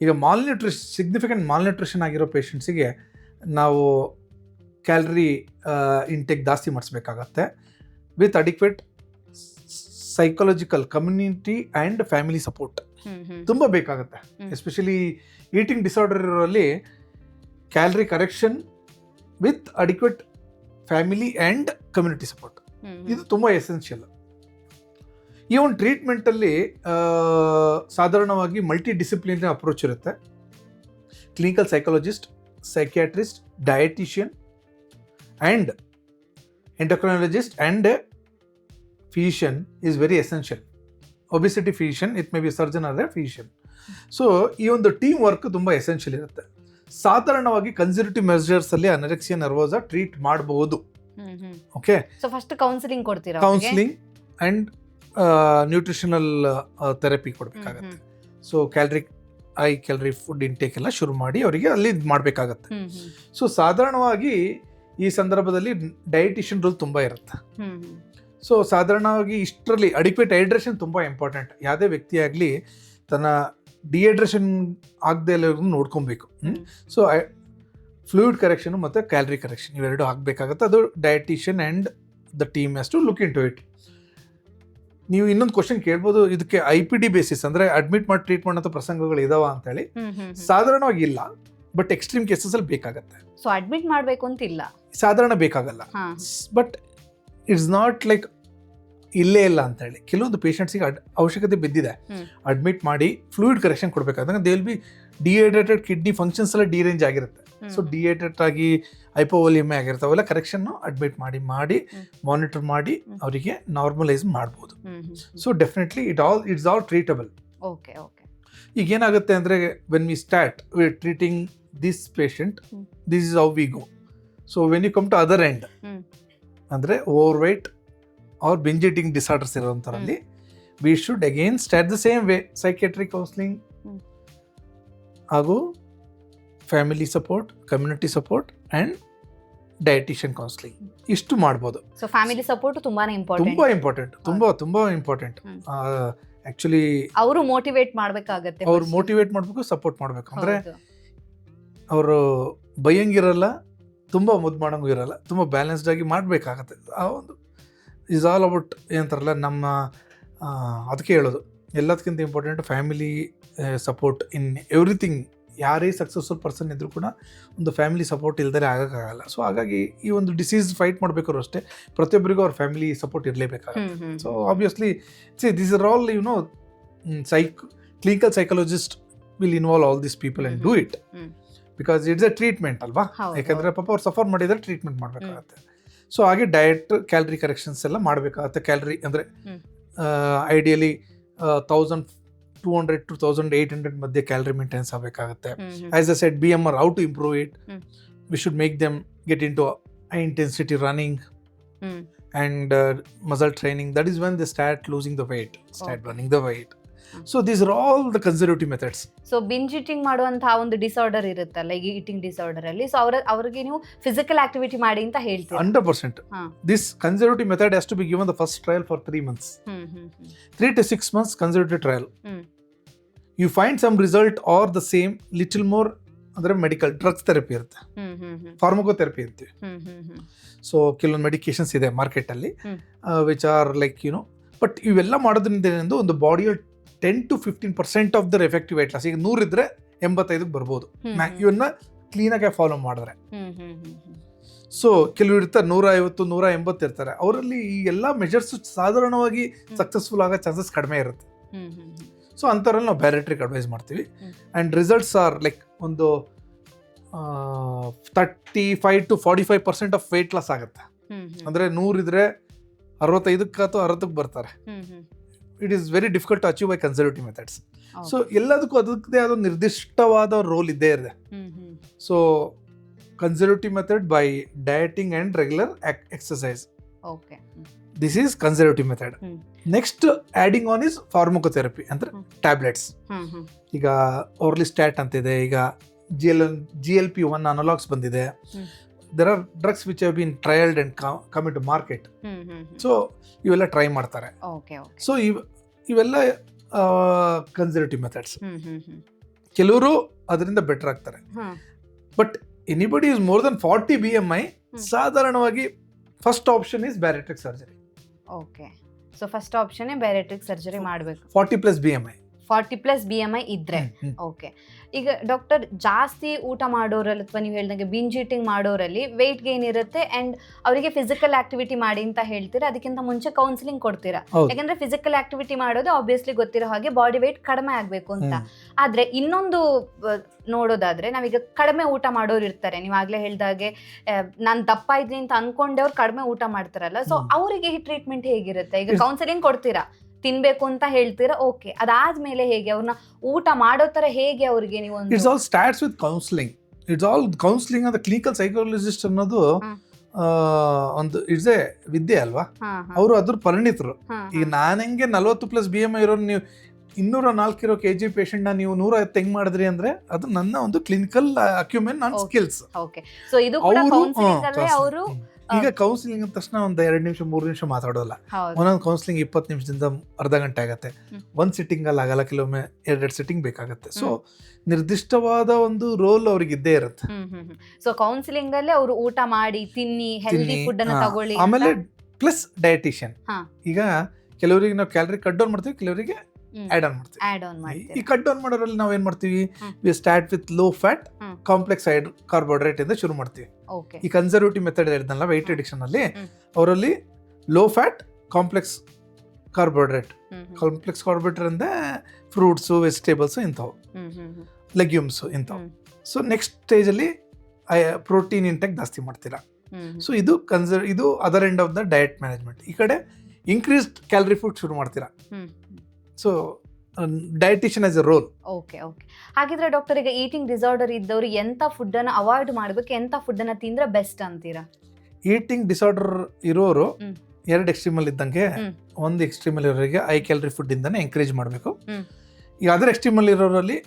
ಈಗ malnutrition significant malnutrition ಆಗಿರೋ ಪೇಷಂಟ್ಸಿಗೆ ನಾವು ಕ್ಯಾಲ್ರಿ ಇಂಟೇಕ್ ಜಾಸ್ತಿ ಮಾಡಿಸ್ಬೇಕಾಗತ್ತೆ. With adequate psychological community and family support ತುಂಬ ಬೇಕಾಗುತ್ತೆ. Especially eating disorder ಇರೋರಲ್ಲಿ calorie correction with adequate family and community support. ಇದು ತುಂಬ ಎಸೆನ್ಷಿಯಲ್ ಈ ಒಂದು ಟ್ರೀಟ್ಮೆಂಟಲ್ಲಿ ಸಾಧಾರಣವಾಗಿ ಮಲ್ಟಿ ಡಿಸಿಪ್ಲಿನ್ ಅಪ್ರೋಚ್ ಇರುತ್ತೆ. Clinical psychologist psychiatrist dietitian and endocrinologist and physician is very essential obesity physician it may be surgeon ಆದರೆ physician so ಈ ಒಂದು ಟೀಮ್ ವರ್ಕ್ ತುಂಬ ಎಸೆನ್ಷಿಯಲ್ ಇರುತ್ತೆ. ಸಾಧಾರಣವಾಗಿ ಕನ್ಸರ್ವೇಟಿವ್ ಮೆಜರ್ಸಲ್ಲಿ ಅನರೆಕ್ಸಿಯಾ ನರ್ವೋಸ ಟ್ರೀಟ್ ಮಾಡಬಹುದು ಓಕೆ
ಸೊ ಫಸ್ಟ್ ಕೌನ್ಸಿಲಿಂಗ್ ಕೊಡ್ತೀರಾ?
ಕೌನ್ಸಿಲಿಂಗ್ ಆ್ಯಂಡ್ ನ್ಯೂಟ್ರಿಷನಲ್ ಥೆರಪಿ ಕೊಡಬೇಕಾಗತ್ತೆ. So calorie I calorie food intake ಎಲ್ಲ ಶುರು ಮಾಡಿ ಅವರಿಗೆ ಅಲ್ಲಿ ಮಾಡಬೇಕಾಗತ್ತೆ. ಸೊ ಸಾಧಾರಣವಾಗಿ ಈ ಸಂದರ್ಭದಲ್ಲಿ ಡಯಟಿಷಿಯನ್ ರೋಲ್ ತುಂಬ ಇರುತ್ತೆ. ಸೊ ಸಾಧಾರಣವಾಗಿ ಇಷ್ಟರಲ್ಲಿ ಅಡಿಕ್ವೇಟ್ ಹೈಡ್ರೇಷನ್ ತುಂಬ ಇಂಪಾರ್ಟೆಂಟ್ ಯಾವುದೇ ವ್ಯಕ್ತಿ ಆಗಲಿ ತನ್ನ ಡಿಹೈಡ್ರೇಷನ್ ಆಗದೆ ಇರೋದನ್ನು ನೋಡ್ಕೊಬೇಕು. ಸೊ ಫ್ಲೂಯಿಡ್ ಕರೆಕ್ಷನ್ ಮತ್ತು ಕ್ಯಾಲರಿ ಕರೆಕ್ಷನ್ ಇವೆರಡು ಆಗಬೇಕಾಗತ್ತೆ. ಅದು dietitian and the team has to look into it ನೀವು ಇನ್ನೊಂದು ಕ್ವಶನ್ ಕೇಳ್ಬೋದು. ಇದಕ್ಕೆ ಐ ಪಿ ಡಿ ಬೇಸಿಸ್ ಅಂದರೆ ಅಡ್ಮಿಟ್ ಮಾಡಿ ಟ್ರೀಟ್ ಮಾಡೋಂಥ ಪ್ರಸಂಗಗಳು ಇದಾವ ಅಂತೇಳಿ. ಸಾಧಾರಣವಾಗಿ ಇಲ್ಲ ಬಟ್ ಎಕ್ಸ್ಟ್ರೀಮ್ ಕೇಸಸಲ್ಲಿ ಬೇಕಾಗತ್ತೆ.
ಸೊ ಅಡ್ಮಿಟ್ ಮಾಡಬೇಕು ಅಂತ ಇಲ್ಲ
ಸಾಧಾರಣ ಬೇಕಾಗಲ್ಲ. ಬಟ್ ಇಟ್ಸ್ ನಾಟ್ ಲೈಕ್ ಇಲ್ಲೇ ಇಲ್ಲ ಅಂತ ಹೇಳಿ ಕೆಲವೊಂದು ಪೇಷಂಟ್ಸಿಗೆ ಅಡ್ ಅವಶ್ಯಕತೆ ಬಿದ್ದಿದೆ. ಅಡ್ಮಿಟ್ ಮಾಡಿ ಫ್ಲೂಯಿಡ್ ಕರೆಕ್ಷನ್ ಕೊಡಬೇಕಾದ್ರೆ they will be dehydrated kidney functions ಎಲ್ಲ ಡಿರೇಂಜ್ ಆಗಿರುತ್ತೆ. ಸೊ ಡಿಹೈಡ್ರೇಟ್ ಆಗಿ ಹೈಪೋವಲಿಯಮೆ ಆಗಿರ್ತಾವೆಲ್ಲ ಕರೆಕ್ಷನ್ನು ಅಡ್ಮಿಟ್ ಮಾಡಿ ಮಾಡಿ. ಮಾನಿಟರ್ ಮಾಡಿ ಅವರಿಗೆ ನಾರ್ಮಲೈಸ್ ಮಾಡ್ಬೋದು so definitely it all it's all treatable
okay okay
ಈಗ ಏನಾಗುತ್ತೆ ಅಂದರೆ when we start we treating this patient. This is how we go so when you come to other end. ಅಂದರೆ overweight or binge eating disorders ಇರೋಂಥರಲ್ಲಿ we should again start the same way psychiatry counselling ಹಾಗೂ family support community support and dietician counselling ಇಷ್ಟು ಮಾಡ್ಬೋದು.
So family support ತುಂಬಾ important
ತುಂಬ important ತುಂಬ ತುಂಬ important
actually
actually
ಅವರು motivate ಮಾಡಬೇಕಾಗತ್ತೆ
ಅವ್ರು ಮೋಟಿವೇಟ್ ಮಾಡಬೇಕು ಸಪೋರ್ಟ್ ಮಾಡಬೇಕು. ಅಂದರೆ. ಅವರು ಬೈಯಂಗಿರಲ್ಲ ತುಂಬ ಮುದ್ದು ಮಾಡೋಂಗೂ ಇರೋಲ್ಲ ತುಂಬ ಬ್ಯಾಲೆನ್ಸ್ಡ್ ಆಗಿ ಮಾಡಬೇಕಾಗತ್ತೆ. ಆ ಒಂದು ಈಸ್ ಆಲ್ ಅಬೌಟ್ ಏನಂತಾರಲ್ಲ ನಮ್ಮ ಅದಕ್ಕೆ ಹೇಳೋದು ಎಲ್ಲದಕ್ಕಿಂತ important family support in everything ಯಾರೇ ಸಕ್ಸಸ್ಫುಲ್ ಪರ್ಸನ್ ಇದ್ದರೂ ಕೂಡ ಒಂದು ಫ್ಯಾಮಿಲಿ ಸಪೋರ್ಟ್ ಇಲ್ದರೆ ಆಗೋಕ್ಕಾಗಲ್ಲ. ಸೊ ಹಾಗಾಗಿ ಈ ಒಂದು ಡಿಸೀಸ್ ಫೈಟ್ ಮಾಡಬೇಕಾದ್ರು ಅಷ್ಟೇ ಪ್ರತಿಯೊಬ್ಬರಿಗೂ ಅವ್ರ family support ಇರಲೇಬೇಕಾಗುತ್ತೆ. So obviously see this are all you know psych clinical psychologist will involve all this people and do it. Because it's a treatment ಅಲ್ವಾ? ಯಾಕಂದರೆ ಪಾಪ ಅವ್ರು ಸಫರ್ ಮಾಡಿದರೆ ಟ್ರೀಟ್ಮೆಂಟ್ ಮಾಡಬೇಕಾಗತ್ತೆ. ಸೊ ಹಾಗೆ ಡಯಟ್ ಕ್ಯಾಲ್ರಿ ಕರೆಕ್ಷನ್ಸ್ ಎಲ್ಲ ಮಾಡಬೇಕಾಗತ್ತೆ. Calorie ಅಂದರೆ. Ideally thousand two hundred to thousand eight hundred ಮಧ್ಯೆ calorie maintenance ಆಗಬೇಕಾಗತ್ತೆ. As a set B M R how to improve it we should make them get in to high intensity running
and
muscle training that is when the when losing the losing the running the
Okay.
So these are all the conservative methods
so binge eating ಮಾಡುವಂತಹ ಒಂದು disorder ಇರುತ್ತೆ like eating disorder ಅಲ್ಲಿ. So ಅವರ ಅವರಿಗೆ ನೀವು physical activity ಮಾಡಿ ಅಂತ
ಹೇಳ್ತೀವಿ hundred percent this conservative method is to be given the first
trial for three
months three to six months conservative
trial
you find some result or the same little more ಅಂದ್ರೆ medical drugs therapy ಇರುತ್ತೆ. Pharmacotherapy
ಇರ್ತೀವಿ.
So ಕೆಲವೊಂದು medications ಇದೆ market
ಅಲ್ಲಿ
which are like you know but ಇವೆಲ್ಲ ಮಾಡೋದ್ರಿಂದ ಏನಂದ್ರೆ ಒಂದು ಬಾಡಿಯ ten to fifteen percent of their effective weight loss ಈಗ ನೂರಿದ್ರೆ ಎಂಬತ್ತೈದಕ್ಕೆ ಬರ್ಬೋದು. ಇವನ್ನ ಕ್ಲೀನಾಗಿ ಫಾಲೋ ಮಾಡಿದ್ರೆ. ಸೊ ಕೆಲವರು ಇರ್ತಾರೆ ನೂರ ಐವತ್ತು ನೂರ ಎಂಬತ್ತು ಇರ್ತಾರೆ ಅವರಲ್ಲಿ ಈ ಎಲ್ಲ ಮೆಜರ್ಸ್ ಸಾಧಾರಣವಾಗಿ ಸಕ್ಸಸ್ಫುಲ್ ಆಗೋ ಚಾನ್ಸಸ್ ಕಡಿಮೆ ಇರುತ್ತೆ. ಸೊ ಅಂಥವ್ರಲ್ಲಿ ನಾವು ಬ್ಯಾರೆಟ್ರಿಕ್ ಅಡ್ವೈಸ್ ಮಾಡ್ತೀವಿ. ಆ್ಯಂಡ್ ರಿಸಲ್ಟ್ಸ್ ಆರ್ ಲೈಕ್ ಒಂದು thirty five to forty five percent of weight loss ಆಗುತ್ತೆ ಅಂದರೆ ನೂರಿದ್ರೆ ಅರವತ್ತೈದಕ್ಕೆ ಅಥವಾ ಅರವತ್ತಕ್ಕೆ ಬರ್ತಾರೆ. It is very difficult to achieve by conservative methods. So ಎಲ್ಲದಕ್ಕೂ ಅದಕ್ಕದೇ ಆದ ನಿರ್ದಿಷ್ಟವಾದ ರೋಲ್ ಇದ್ದೇ ಇದೆ
ಹ್ಮ್
so conservative method by dieting and regular exercise
okay
this is conservative method. Next adding on is pharmacotherapy ಅಂದ್ರೆ. ಟ್ಯಾಬ್ಲೆಟ್ಸ್ ಈಗ ಓರ್ಲಿ ಸ್ಟ್ಯಾಟ್ ಅಂತಿದೆ ಈಗ G L G L P one analogues ಬಂದಿದೆ. There are drugs which have been trialled and commit to market so ಇವೆಲ್ಲ try ಮಾಡ್ತಾರೆ. So ಇವ್ ಇವೆಲ್ಲ conservative methods ಕೆಲವರು ಅದರಿಂದ ಬೆಟರ್ ಆಗ್ತಾರೆ. But anybody is more than forty B M I. ಸಾಧಾರಣವಾಗಿ first option is bariatric surgery
okay so first option bariatric surgery ಮಾಡಬೇಕು.
Forty plus B M I
forty plus B M I ಇದ್ರೆ. Okay. ಈಗ doctor ಜಾಸ್ತಿ ಊಟ ಮಾಡೋರಲ್ಲಿ ಅಥವಾ ನೀವು ಹೇಳಿದಂಗೆ ಬಿಂಜ್ ಈಟಿಂಗ್ ಮಾಡೋರಲ್ಲಿ ವೆಯ್ಟ್ ಗೇನ್ ಇರುತ್ತೆ ಅಂಡ್ ಅವರಿಗೆ ಫಿಸಿಕಲ್ ಆಕ್ಟಿವಿಟಿ ಮಾಡಿ ಅಂತ ಹೇಳ್ತೀರಾ? ಅದಕ್ಕಿಂತ ಮುಂಚೆ ಕೌನ್ಸಿಲಿಂಗ್ ಕೊಡ್ತೀರಾ? ಯಾಕಂದ್ರೆ ಫಿಸಿಕಲ್ ಆಕ್ಟಿವಿಟಿ ಮಾಡೋದು ಆಬ್ವಿಯಸ್ಲಿ ಗೊತ್ತಿರೋ ಹಾಗೆ ಬಾಡಿ ವೆಯ್ಟ್ ಕಡಿಮೆ ಆಗಬೇಕು ಅಂತ. ಆದ್ರೆ ಇನ್ನೊಂದು ನೋಡೋದಾದ್ರೆ ನಾವೀಗ ಕಡಿಮೆ ಊಟ ಮಾಡೋರು ಇರ್ತಾರೆ. ನೀವು ಆಗ್ಲೇ ಹೇಳ್ದಾಗೆ ನಾನು ದಪ್ಪ ಇದ್ದೀನಿ ಅಂತ ಅನ್ಕೊಂಡೆ ಅವ್ರು ಕಡಿಮೆ ಊಟ ಮಾಡ್ತಾರಲ್ಲ. ಸೊ ಅವರಿಗೆ ಈ ಟ್ರೀಟ್ಮೆಂಟ್ ಹೇಗಿರುತ್ತೆ? ಈಗ ಕೌನ್ಸಿಲಿಂಗ್ ಕೊಡ್ತೀರಾ? ತಿನ್ಬೇಕು ಅಂತ ಹೇಳ್ತೀರಾ? ಓಕೆ. ಅದಾದ್ಮೇಲೆ ಹೇಗೆ? ಅವ್ರನ್ನ ಊಟ ಮಾಡೋ ತರ ಹೇಗೆ ಅವ್ರಿಗೆ ನೀವು
it's all starts with counselling it's all counselling ಅಂದ್ರೆ ಕ್ಲಿನಿಕಲ್ ಸೈಕಾಲಜಿಸ್ಟ್ ಅನ್ನೋದು ಆ, ಒಂದು ಇಟ್ಸ್ ಎ ವಿದ್ಯೆ ಅಲ್ವಾ? ಅವರು ಅದ್ರ ಪರಿಣಿತರು. ಈಗ. ನಾನು ಹೆಂಗೆ ನಲವತ್ತು ಪ್ಲಸ್ ಬಿ ಎಂ ಐ ಇರೋ ನೀವು ಇನ್ನೂರ ನಾಲ್ಕು ಇರೋ ಕೆ ಜಿ ಪೇಷಂಟ್ನ ನೀವು ನೂರ ಐವತ್ತು ಹೆಂಗ್ ಮಾಡಿದ್ರಿ ಅಂದ್ರೆ ಅದು ನನ್ನ ಒಂದು ಕ್ಲಿನಿಕಲ್ ಅಕ್ಯುಮೆಂಟ್ ನನ್ನ. ಸ್ಕಿಲ್ಸ್ ಅವರು ಈಗ ಕೌನ್ಸಿಲಿಂಗ್ ಅಂದ ತಕ್ಷಣ ಒಂದು ಎರಡು ನಿಮಿಷ ಮೂರು ನಿಮಿಷ ಮಾತಾಡೋಲ್ಲ. ಒಂದೊಂದು ಕೌನ್ಸಿಲಿಂಗ್ ಇಪ್ಪತ್ತು ನಿಮಿಷದಿಂದ ಅರ್ಧ ಗಂಟೆ ಆಗುತ್ತೆ. ಒಂದು ಸಿಟ್ಟಿಂಗ್ ಅಲ್ಲಿ ಆಗಲ್ಲ ಕೆಲವೊಮ್ಮೆ ಎರಡೆರಡು ಸಿಟ್ಟಿಂಗ್ ಬೇಕಾಗುತ್ತೆ. ಸೊ ನಿರ್ದಿಷ್ಟವಾದ ಒಂದು ರೋಲ್ ಅವ್ರಿಗೆ ಇದ್ದೇ ಇರುತ್ತೆ.
ಸೊ ಕೌನ್ಸಿಲಿಂಗ್ ಅಲ್ಲಿ ಅವರು ಊಟ ಮಾಡಿ ತಿನ್ನಿ ಹೆಲ್ದಿ ಫುಡ್ ಅನ್ನ. ತಗೊಳ್ಳಿ
ಆಮೇಲೆ ಪ್ಲಸ್ ಡಯಟಿಷಿಯನ್ ಈಗ ಕೆಲವರಿಗೆ ನಾವು ಕ್ಯಾಲರಿ ಕಟ್ ಡೌನ್ ಮಾಡ್ತೀವಿ ಕೆಲವರಿಗೆ ಆಡ್ ಆನ್ ಮಾಡ್ತೀವಿ. ಈ ಕಟ್ ಡೌನ್ ಮಾಡೋರಲ್ಲಿ ನಾವು ಏನ್ ಮಾಡ್ತೀವಿ? We start with low fat complex hide carbohydrate ಇಂದ ಶುರು ಮಾಡ್ತೀವಿ.
ಓಕೆ
ಈ ಕನ್ಸರ್ವೇಟಿವ್ ಮೆಥಡ್ ಹೇಳಿದ್ನಲ್ಲ ವೆಯ್ಟ್. ರಿಡಕ್ಷನ್ ಅಲ್ಲಿ ಅವರಲ್ಲಿ low fat complex carbohydrate complex carbohydrate ಅಂದ್ರೆ ಫ್ರೂಟ್ಸು ವೆಜಿಟೇಬಲ್ಸ್ ಇಂಥವು. ಲೆಗ್ಯೂಮ್ಸ್ ಇಂಥವು. ಸೊ ನೆಕ್ಸ್ಟ್ ಸ್ಟೇಜಲ್ಲಿ ಪ್ರೋಟೀನ್ ಇಂಟೆಕ್ ಜಾಸ್ತಿ ಮಾಡ್ತೀರಾ. ಸೊ ಇದು ಕನ್ಸರ್ ಇದು other end of the diet management ಈ ಕಡೆ ಇನ್ಕ್ರೀಸ್ಡ್ ಕ್ಯಾಲರಿ ಫುಡ್ ಶುರು ಮಾಡ್ತೀರಾ? So dietician has a role
okay okay ಹಾಗಿದ್ರೆ ಡಾಕ್ಟರ್ ಈಗ ಈಟಿಂಗ್ ಡಿಸಾರ್ಡರ್ ಇದ್ದವರು ಎಂತ ಫುಡ್ ಅನ್ನ ಅವಾಯ್ಡ್ ಮಾಡಬೇಕು ಎಂತ ಫುಡ್ ತಿಂದರೆ ತಿಂದ್ರೆ ಬೆಸ್ಟ್ ಅಂತೀರಾ?
ಈಟಿಂಗ್ ಡಿಸಾರ್ಡರ್ ಇರೋರು ಎರಡು ಅಲ್ಲಿ ಇದ್ದಂಗೆ ಒಂದು ಅಲ್ಲಿ ಇರೋರಿಗೆ ಐ ಕ್ಯಾಲರಿ ಫುಡ್ ಇಂದಾನೆ ಎನ್ಕರೇಜ್ ಮಾಡಬೇಕು.
ಈ
ಈಗ ಅದರ್ ಅಲ್ಲಿ ಇರೋರಲ್ಲಿ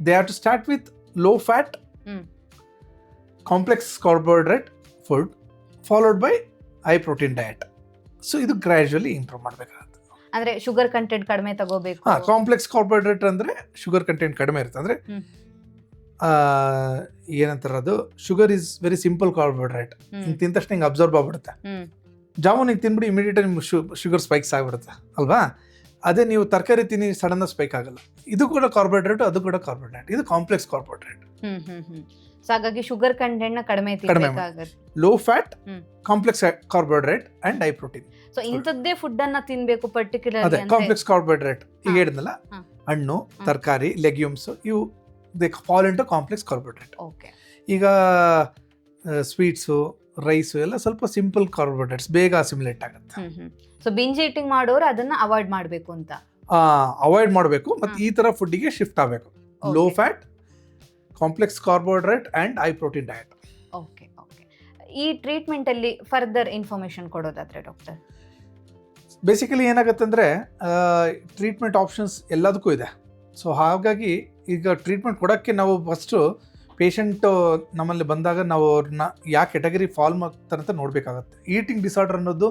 they have to start with low fat complex carbohydrate food followed by high protein diet so ಇದು ಗ್ರ್ಯಾಜುವಲಿ ಇಂಪ್ರೂವ್ ಮಾಡಬೇಕಾಗುತ್ತೆ.
ಅಂದ್ರೆ ಶುಗರ್ ಕಂಟೆಂಟ್ ಕಡಿಮೆ ತಗೋಬೇಕು.
ಹಾಂ ಕಾಂಪ್ಲೆಕ್ಸ್ ಕಾರ್ಬೋಹೈಡ್ರೇಟ್ ಅಂದರೆ ಶುಗರ್ ಕಂಟೆಂಟ್ ಕಡಿಮೆ ಇರುತ್ತೆ. ಅಂದ್ರೆ
ಹ್ಮ್.
ಏನಂತಾರೆ ಅದು? Sugar is very simple carbohydrate
ಹ್ಮ್.
ಹಿಂಗೆ ತಿಂದ ತಕ್ಷಣ ಹಿಂಗೆ ಅಬ್ಸರ್ವ್ ಆಗ್ಬಿಡುತ್ತೆ.
ಹ್ಮ್.
ಜಾಮೂನ್ ಹಿಂಗೆ ತಿನ್ಬಿಡಿ ಇಮಿಡಿಯೇಟ್ ನಿಮ್ಗೆ ಶುಗರ್ ಸ್ಪೈಕ್ಸ್ ಆಗಿಬಿಡುತ್ತೆ. ಅಲ್ವಾ? ಅದೇ ನೀವು ತರಕಾರಿ ತಿನ್ನಿ ಸಡನ್ ಸ್ಪೈಕ್ ಆಗಲ್ಲ. ಇದು ಕೂಡ ಕಾರ್ಬೋಹೈಡ್ರೇಟ್ ಅದು ಕೂಡ ಕಾರ್ಬೋಹೈಡ್ರೇಟ್ ಇದು ಕಾಂಪ್ಲೆಕ್ಸ್ ಕಾರ್ಬೋಹೈಡ್ರೇಟ್
ಹ್ಮ್ ಹ್ಮ್ ಹ್ಮ್. ಸೊ ಹಾಗಾಗಿ ಶುಗರ್ ಕಂಟೆಂಟ್ ಕಡಿಮೆ
ಕಡಿಮೆ low fat. Complex carbohydrate and high protein
so ಇಂಥದ್ದೇ ಫುಡ್ ಅನ್ನ ತಿನ್ಬೇಕು
ಅದೇ
ಪರ್ಟಿಕ್ಯುಲರ್ಲಿ
ಕಾಂಪ್ಲೆಕ್ಸ್ ಕಾರ್ಬೋಹೈಡ್ರೇಟ್ ಈಗ. ಹೇಳಿದ್ನಲ್ಲ. ಹಣ್ಣು ತರಕಾರಿ ಲೆಗ್ಯೂಮ್ಸ್ ಇವು they fall to complex carbohydrate
okay
ಈಗ ಸ್ವೀಟ್ಸು ರೈಸು ಎಲ್ಲ ಸ್ವಲ್ಪ ಸಿಂಪಲ್ ಕಾರ್ಬೋಹೈಡ್ರೇಟ್ಸ್ ಬೇಗ ಅಸಿಮ್ಯುಲೇಟ್ ಆಗುತ್ತೆ.
ಸೊ ಬಿಂಜ್ ಈಟಿಂಗ್ ಮಾಡೋರು ಅದನ್ನ ಅವಾಯ್ಡ್ ಮಾಡಬೇಕು ಅಂತ.
ಅವಾಯ್ಡ್ ಮಾಡಬೇಕು ಮತ್ತು. ಈ ಥರ ಫುಡ್ಡಿಗೆ ಶಿಫ್ಟ್ ಆಗಬೇಕು. Low fat complex carbohydrate and high protein diet
okay okay ಈ ಟ್ರೀಟ್ಮೆಂಟಲ್ಲಿ ಫರ್ದರ್ ಇನ್ಫಾರ್ಮೇಶನ್ ಕೊಡೋದಾದ್ರೆ ಡಾಕ್ಟರ್
ಬೇಸಿಕಲಿ ಏನಾಗುತ್ತೆ ಅಂದರೆ ಟ್ರೀಟ್ಮೆಂಟ್ ಆಪ್ಷನ್ಸ್ ಎಲ್ಲದಕ್ಕೂ ಇದೆ. ಸೊ ಹಾಗಾಗಿ ಈಗ ಟ್ರೀಟ್ಮೆಂಟ್ ಕೊಡೋಕ್ಕೆ ನಾವು ಫಸ್ಟು ಪೇಷಂಟು ನಮ್ಮಲ್ಲಿ ಬಂದಾಗ ನಾವು ಅವ್ರನ್ನ ಯಾವ ಕೆಟಗರಿ ಫಾಲ್ ಮಾಡ್ತಾರೆ ಅಂತ ನೋಡಬೇಕಾಗತ್ತೆ. ಈಟಿಂಗ್ ಡಿಸಾರ್ಡರ್ ಅನ್ನೋದು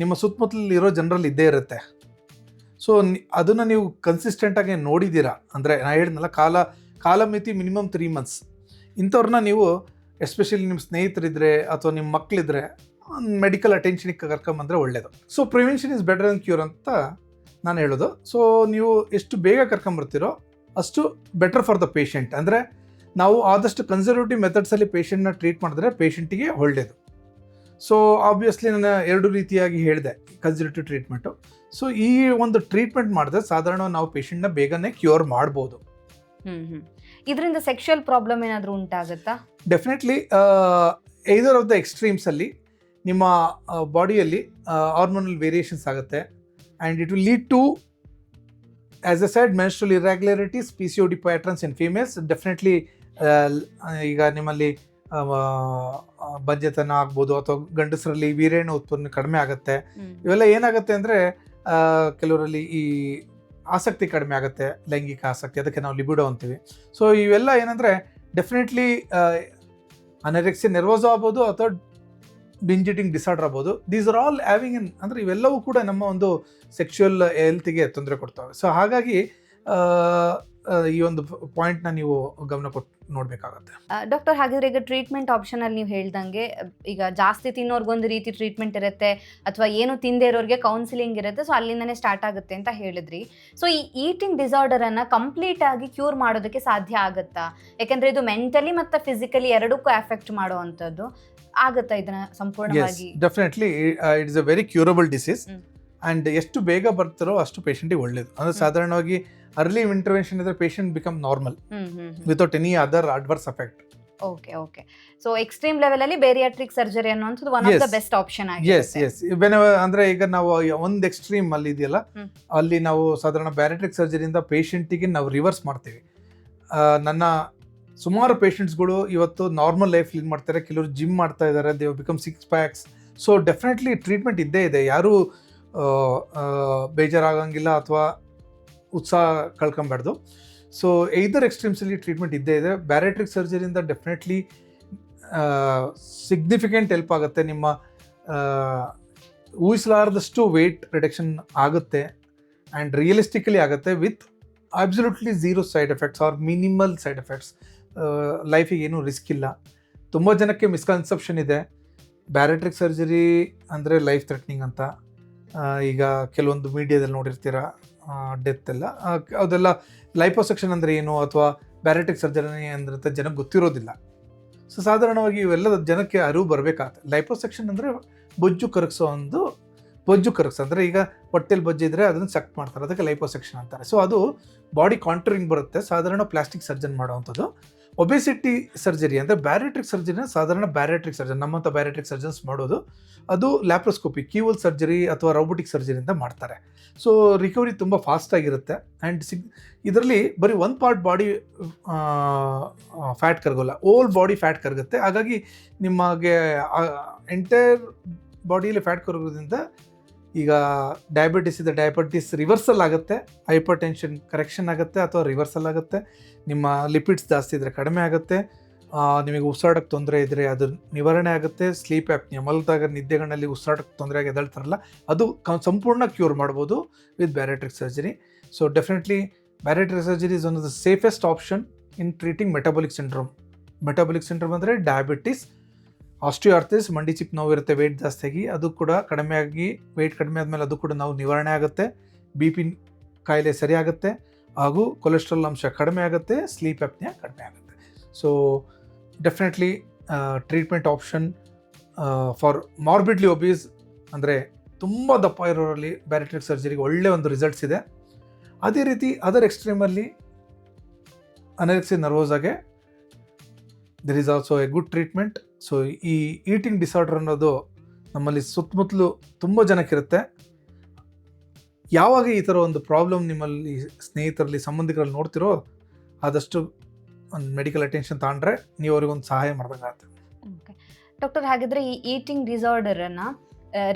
ನಿಮ್ಮ ಸುತ್ತಮುತ್ತಲಲ್ಲಿ ಇರೋ ಜನರಲ್ಲಿ ಇದ್ದೇ ಇರುತ್ತೆ. ಸೊ ಅದನ್ನು ನೀವು ಕನ್ಸಿಸ್ಟೆಂಟಾಗಿ ನೋಡಿದ್ದೀರಾ? ಅಂದರೆ ನಾ ಹೇಳಿದ್ನಲ್ಲ ಕಾಲ ಕಾಲಮಿತಿ ಮಿನಿಮಮ್ ತ್ರೀ ಮಂತ್ಸ್ ಇಂಥವ್ರನ್ನ ನೀವು ಎಸ್ಪೆಷಲಿ ನಿಮ್ಮ ಸ್ನೇಹಿತರಿದ್ದರೆ ಅಥವಾ ನಿಮ್ಮ ಮಕ್ಕಳಿದ್ರೆ ಮೆಡಿಕಲ್ ಅಟೆನ್ಷನಿಗೆ ಕರ್ಕೊಂಬಂದರೆ ಒಳ್ಳೆಯದು so prevention is better than cure ಅಂತ ನಾನು ಹೇಳೋದು. ಸೊ ನೀವು ಎಷ್ಟು ಬೇಗ ಕರ್ಕೊಂಬರ್ತೀರೋ ಅಷ್ಟು ಬೆಟರ್ ಫಾರ್ ದ ಪೇಷಂಟ್ ಅಂದರೆ ನಾವು ಆದಷ್ಟು ಕನ್ಸರ್ವೇಟಿವ್ ಮೆಥಡ್ಸಲ್ಲಿ ಪೇಷಂಟ್ನ ಟ್ರೀಟ್ ಮಾಡಿದ್ರೆ ಪೇಷಂಟಿಗೆ ಒಳ್ಳೆಯದು ಸೊ ಆಬ್ವಿಯಸ್ಲಿ ನಾನು ಎರಡು ರೀತಿಯಾಗಿ ಹೇಳಿದೆ ಕನ್ಸರ್ವೇಟಿವ್ ಟ್ರೀಟ್ಮೆಂಟು ಸೊ ಈ ಒಂದು ಟ್ರೀಟ್ಮೆಂಟ್ ಮಾಡಿದ್ರೆ ಸಾಧಾರಣ ನಾವು ಪೇಷಂಟ್ನ ಬೇಗನೆ ಕ್ಯೂರ್ ಮಾಡ್ಬೋದು.
ಇದರಿಂದ ಸೆಕ್ಷುವಲ್ ಪ್ರಾಬ್ಲಮ್ ಏನಾದರೂ ಉಂಟಾಗುತ್ತಾ?
ಡೆಫಿನೆಟ್ಲಿ ಐದರ್ ಆಫ್ ದ ಎಕ್ಸ್ಟ್ರೀಮ್ಸಲ್ಲಿ ನಿಮ್ಮ ಬಾಡಿಯಲ್ಲಿ ಹಾರ್ಮೋನಲ್ ವೇರಿಯೇಷನ್ಸ್ ಆಗುತ್ತೆ. And it will lead to as a side menstrual irregularities P C O D patterns in females definitely ಈಗ ನಿಮ್ಮಲ್ಲಿ ಬಂಜೆತನ ಆಗ್ಬೋದು ಅಥವಾ ಗಂಡಸರಲ್ಲಿ ವೀರ್ಯಾಣು ಉತ್ಪನ್ನ ಕಡಿಮೆ ಆಗುತ್ತೆ. ಇವೆಲ್ಲ ಏನಾಗುತ್ತೆ ಅಂದರೆ ಕೆಲವರಲ್ಲಿ ಈ ಆಸಕ್ತಿ ಕಡಿಮೆ ಆಗುತ್ತೆ, ಲೈಂಗಿಕ ಆಸಕ್ತಿ, ಅದಕ್ಕೆ ನಾವು ಲಿಬಿಡೋ ಅಂತೀವಿ. ಸೊ ಇವೆಲ್ಲ ಏನಂದರೆ ಡೆಫಿನೆಟ್ಲಿ ಅನರೆಕ್ಸಿ ನೆರ್ವೋಸ್ ಆಗ್ಬೋದು ಅಥವಾ ಬಿಂಜಿಟಿಂಗ್ ಡಿಸಾರ್ಡರ್ ಆಗ್ಬೋದು. These are all having in ಅಂದರೆ ಇವೆಲ್ಲವೂ ಕೂಡ ನಮ್ಮ ಒಂದು ಸೆಕ್ಷುಯಲ್ ಹೆಲ್ತಿಗೆ ತೊಂದರೆ ಕೊಡ್ತವೆ. ಸೊ ಹಾಗಾಗಿ ಈ ಒಂದು ಪಾಯಿಂಟ್ನ ನೀವು ಗಮನ ಕೊಟ್ಟು ನೋಡಬೇಕಾಗತ್ತೆ.
ಡಾಕ್ಟರ್ ಹಾಗಿದ್ರೆ ಈಗ ಟ್ರೀಟ್ಮೆಂಟ್ ಆಪ್ಷನ್ ಅಲ್ಲಿ ನೀವು ಹೇಳ್ದಂಗೆ ಈಗ ಜಾಸ್ತಿ ತಿನ್ನೋರ್ಗೊಂದು ರೀತಿ ಟ್ರೀಟ್ಮೆಂಟ್ ಇರುತ್ತೆ ಅಥವಾ ಏನು ತಿಂದೆ ಇರೋರಿಗೆ ಕೌನ್ಸಿಲಿಂಗ್ ಇರುತ್ತೆ ಸೊ ಅಲ್ಲಿಂದನೇ ಸ್ಟಾರ್ಟ್ ಆಗುತ್ತೆ ಅಂತ ಹೇಳಿದ್ರಿ. ಸೊ ಈ ಈಟಿಂಗ್ ಡಿಸಾರ್ಡರ್ ಅನ್ನ ಕಂಪ್ಲೀಟ್ ಆಗಿ ಕ್ಯೂರ್ ಮಾಡೋದಕ್ಕೆ ಸಾಧ್ಯ ಆಗುತ್ತಾ? ಯಾಕಂದ್ರೆ ಇದು ಮೆಂಟಲಿ ಮತ್ತು ಫಿಸಿಕಲಿ ಎರಡಕ್ಕೂ ಎಫೆಕ್ಟ್ ಮಾಡುವಂಥದ್ದು. ಆಗುತ್ತಾ ಇದನ್ನ ಸಂಪೂರ್ಣವಾಗಿ?
Definitely it is a very curable disease
and
and ಎಷ್ಟು ಬೇಗ ಬರ್ತಾರೋ ಅಷ್ಟು ಪೇಷಂಟಿಗೆ ಒಳ್ಳೇದು. ಅಂದರೆ. ಸಾಧಾರಣವಾಗಿ ಅರ್ಲಿ ಇಂಟರ್ವೆನ್ಷನ್ ಇದ್ರೆ patient become normal without any other adverse effect
okay okay so extreme level ಅಲ್ಲಿ ಬೇರಿಯಾಟ್ರಿಕ್ ಸರ್ಜರಿ ಅನ್ನುವಂಥದ್ದು one of the. Best option
S
ಆಗಿದೆ
ಎಸ್ ಬೆನ ಅಂದ್ರೆ ಈಗ ನಾವು ಒಂದು ಎಕ್ಸ್ಟ್ರೀಮ್ ಅಲ್ಲಿ ಇದೆಯಲ್ಲ ಅಲ್ಲಿ ನಾವು ಸಾಧಾರಣ ಬ್ಯಾರೆಟ್ರಿಕ್ ಸರ್ಜರಿಯಿಂದ ಪೇಷಂಟಿಗೆ ನಾವು ರಿವರ್ಸ್ ಮಾಡ್ತೀವಿ. ನನ್ನ ಸುಮಾರು ಪೇಷಂಟ್ಸ್ಗಳು ಇವತ್ತು ನಾರ್ಮಲ್ ಲೈಫ್ ಲೀಡ್ ಮಾಡ್ತಾರೆ. ಕೆಲವರು ಜಿಮ್ ಮಾಡ್ತಾ ಇದ್ದಾರೆ they become six packs so definitely treatment ಇದ್ದೇ ಇದೆ. ಯಾರೂ ಬೇಜಾರಾಗಂಗಿಲ್ಲ ಅಥವಾ ಉತ್ಸಾಹ ಕಳ್ಕೊಬಾರ್ದು ಸೊ ಐದರ್ ಎಕ್ಸ್ಟ್ರೀಮ್ಸಲ್ಲಿ ಟ್ರೀಟ್ಮೆಂಟ್ ಇದ್ದೇ ಇದೆ. ಬ್ಯಾರೆಟ್ರಿಕ್ ಸರ್ಜರಿಯಿಂದ ಡೆಫಿನೆಟ್ಲಿ ಸಿಗ್ನಿಫಿಕೆಂಟ್ ಹೆಲ್ಪ್ ಆಗುತ್ತೆ. ನಿಮ್ಮ ಊಹಿಸಲಾರದಷ್ಟು ವೆಯ್ಟ್ ರಿಡಕ್ಷನ್ ಆಗುತ್ತೆ ಆ್ಯಂಡ್ ರಿಯಲಿಸ್ಟಿಕಲಿ ಆಗುತ್ತೆ with absolutely zero side effects or minimal side effects ಲೈಫಿಗೆ ಏನೂ ರಿಸ್ಕ್ ಇಲ್ಲ. ತುಂಬ ಜನಕ್ಕೆ ಮಿಸ್ಕನ್ಸೆಪ್ಷನ್ ಇದೆ. ಬ್ಯಾರೆಟ್ರಿಕ್ ಸರ್ಜರಿ ಅಂದರೆ ಲೈಫ್ ಥ್ರೆಟ್ನಿಂಗ್ ಅಂತ. ಈಗ ಕೆಲವೊಂದು ಮೀಡಿಯಾದಲ್ಲಿ ನೋಡಿರ್ತೀರ? ಡೆತ್ ಎಲ್ಲ. ಅದೆಲ್ಲ ಲೈಪೋಸೆಕ್ಷನ್ ಅಂದರೆ ಏನು ಅಥವಾ ಬ್ಯಾರೆಟ್ರಿಕ್ ಸರ್ಜರಿ ಅಂದ್ರೆ ಜನಕ್ಕೆ ಗೊತ್ತಿರೋದಿಲ್ಲ. ಸೊ ಸಾಧಾರಣವಾಗಿ ಇವೆಲ್ಲ ಜನಕ್ಕೆ ಅರಿವು ಬರಬೇಕಾಗುತ್ತೆ ಲೈಪೋಸೆಕ್ಷನ್ ಅಂದರೆ ಬೊಜ್ಜು ಕರಗಿಸೋ ಒಂದು ಬೊಜ್ಜು ಕರಗಿಸೋ, ಅಂದರೆ ಈಗ ಹೊಟ್ಟೆಲಿ ಬೊಜ್ಜು ಇದ್ದರೆ ಅದನ್ನು ಸಕ್ ಮಾಡ್ತಾರೆ. ಅದಕ್ಕೆ ಲೈಪೋಸೆಕ್ಷನ್ ಅಂತಾರೆ. ಸೊ ಅದು ಬಾಡಿ ಕಾಂಟ್ರಿಂಗ್ ಬರುತ್ತೆ. ಸಾಧಾರಣ ಪ್ಲಾಸ್ಟಿಕ್ ಸರ್ಜನ್ ಮಾಡುವಂಥದ್ದು. ಒಬೆಸಿಟಿ ಸರ್ಜರಿ ಅಂದರೆ ಬ್ಯಾರಿಟ್ರಿಕ್ ಸರ್ಜರಿನ ಸಾಧಾರಣ ಬ್ಯಾರೆಟ್ರಿಕ್ ಸರ್ಜನ್ ನಮ್ಮಂಥ ಬ್ಯಾರೆಟ್ರಿಕ್ ಸರ್ಜನ್ಸ್ ಮಾಡೋದು, ಅದು ಲ್ಯಾಪ್ರೋಸ್ಕೋಪಿ, ಕೀವಲ್ ಸರ್ಜರಿ ಅಥವಾ ರೋಬೋಟಿಕ್ ಸರ್ಜರಿಯಿಂದ ಮಾಡ್ತಾರೆ. ಸೊ ರಿಕವರಿ ತುಂಬ ಫಾಸ್ಟಾಗಿರುತ್ತೆ ಆ್ಯಂಡ್ ಸಿಗ್, ಇದರಲ್ಲಿ ಬರೀ ಒಂದು ಪಾರ್ಟ್ ಬಾಡಿ ಫ್ಯಾಟ್ ಕರಗೋಲ್ಲ ಓಲ್ ಬಾಡಿ ಫ್ಯಾಟ್ ಕರಗುತ್ತೆ. ಹಾಗಾಗಿ ನಿಮಗೆ ಎಂಟೈರ್ ಬಾಡಿಯಲ್ಲಿ ಫ್ಯಾಟ್ ಕರಗೋದ್ರಿಂದ ಈಗ ಡಯಾಬಿಟಿಸ್ ಇದೆ ಡಯಾಬಿಟಿಸ್ ರಿವರ್ಸಲ್ ಆಗುತ್ತೆ. ಹೈಪರ್ ಟೆನ್ಷನ್ ಕರೆಕ್ಷನ್ ಆಗುತ್ತೆ ಅಥವಾ ರಿವರ್ಸಲ್ ಆಗುತ್ತೆ. ನಿಮ್ಮ ಲಿಪಿಡ್ಸ್ ಜಾಸ್ತಿ ಇದ್ದರೆ ಕಡಿಮೆ ಆಗುತ್ತೆ. ನಿಮಗೆ ಉಸಿರಾಡಕ್ಕೆ ತೊಂದರೆ ಇದ್ದರೆ ಅದು ನಿವಾರಣೆ ಆಗುತ್ತೆ. ಸ್ಲೀಪ್ ಆ್ಯಪ್ನಿಯ ಮಲದಾಗ ನಿದ್ದೆಗಳಲ್ಲಿ ಉಸಿರಾಡಕ್ಕೆ ತೊಂದರೆ ಆಗಿ ಎದ್ದೇಳ್ತಾರಲ್ಲ, ಅದು ಸಂಪೂರ್ಣ ಕ್ಯೂರ್ ಮಾಡ್ಬೋದು with bariatric surgery so definitely bariatric surgery is one of the safest option in treating metabolic syndrome metabolic syndrome ಅಂದರೆ ಡಯಾಬಿಟಿಸ್ ಆಸ್ಟಿಯೋಆರ್ಥಿಸ್ ಮಂಡಿ ಚಿಪ್ ನೋವು ಇರುತ್ತೆ ವೆಯ್ಟ್ ಜಾಸ್ತಿಯಾಗಿ, ಅದು ಕೂಡ ಕಡಿಮೆ ಆಗಿ ವೆಯ್ಟ್ ಕಡಿಮೆ ಆದಮೇಲೆ ಅದು ಕೂಡ ನಾವು ನಿವಾರಣೆ ಆಗುತ್ತೆ. ಬಿ ಪಿ ಕಾಯಿಲೆ ಸರಿ ಆಗುತ್ತೆ. ಹಾಗೂ ಕೊಲೆಸ್ಟ್ರಾಲ್ ಅಂಶ ಕಡಿಮೆ ಆಗುತ್ತೆ ಸ್ಲೀಪ್ ಅಪ್ನಿಯ ಕಡಿಮೆ ಆಗುತ್ತೆ. So definitely treatment option for morbidly obese ಅಂದರೆ ತುಂಬ ದಪ್ಪ ಇರೋರಲ್ಲಿ ಬ್ಯಾರೆಟ್ರಿಕ್ ಸರ್ಜರಿಗೆ ಒಳ್ಳೆ ಒಂದು ರಿಸಲ್ಟ್ಸ್ ಇದೆ. ಅದೇ ರೀತಿ ಅದರ್ ಎಕ್ಸ್ಟ್ರೀಮಲ್ಲಿ anorexia ನರ್ವೋಸಾಗೆ there is also a good treatment so ಈ ಈಟಿಂಗ್ ಡಿಸಾರ್ಡರ್ ಅನ್ನೋದು ನಮ್ಮಲ್ಲಿ ಸುತ್ತಮುತ್ತಲು ತುಂಬ ಜನಕ್ಕಿರುತ್ತೆ. ಯಾವಾಗ ಈ ಥರ ಒಂದು ಪ್ರಾಬ್ಲಮ್ ನಿಮ್ಮಲ್ಲಿ ಸ್ನೇಹಿತರಲ್ಲಿ, ಸಂಬಂಧಿಕರಲ್ಲಿ ನೋಡ್ತಿರೋ, ಆದಷ್ಟು ಒಂದು ಮೆಡಿಕಲ್ ಅಟೆನ್ಷನ್ ತಗೊಂಡ್ರೆ ನೀವು ಅವ್ರಿಗೊಂದು ಸಹಾಯ ಮಾಡ್ದಂಗೆ
ಡಾಕ್ಟರ್ ಹಾಗಿದ್ರೆ ಈ ಈಟಿಂಗ್ ಡಿಸಾರ್ಡರನ್ನು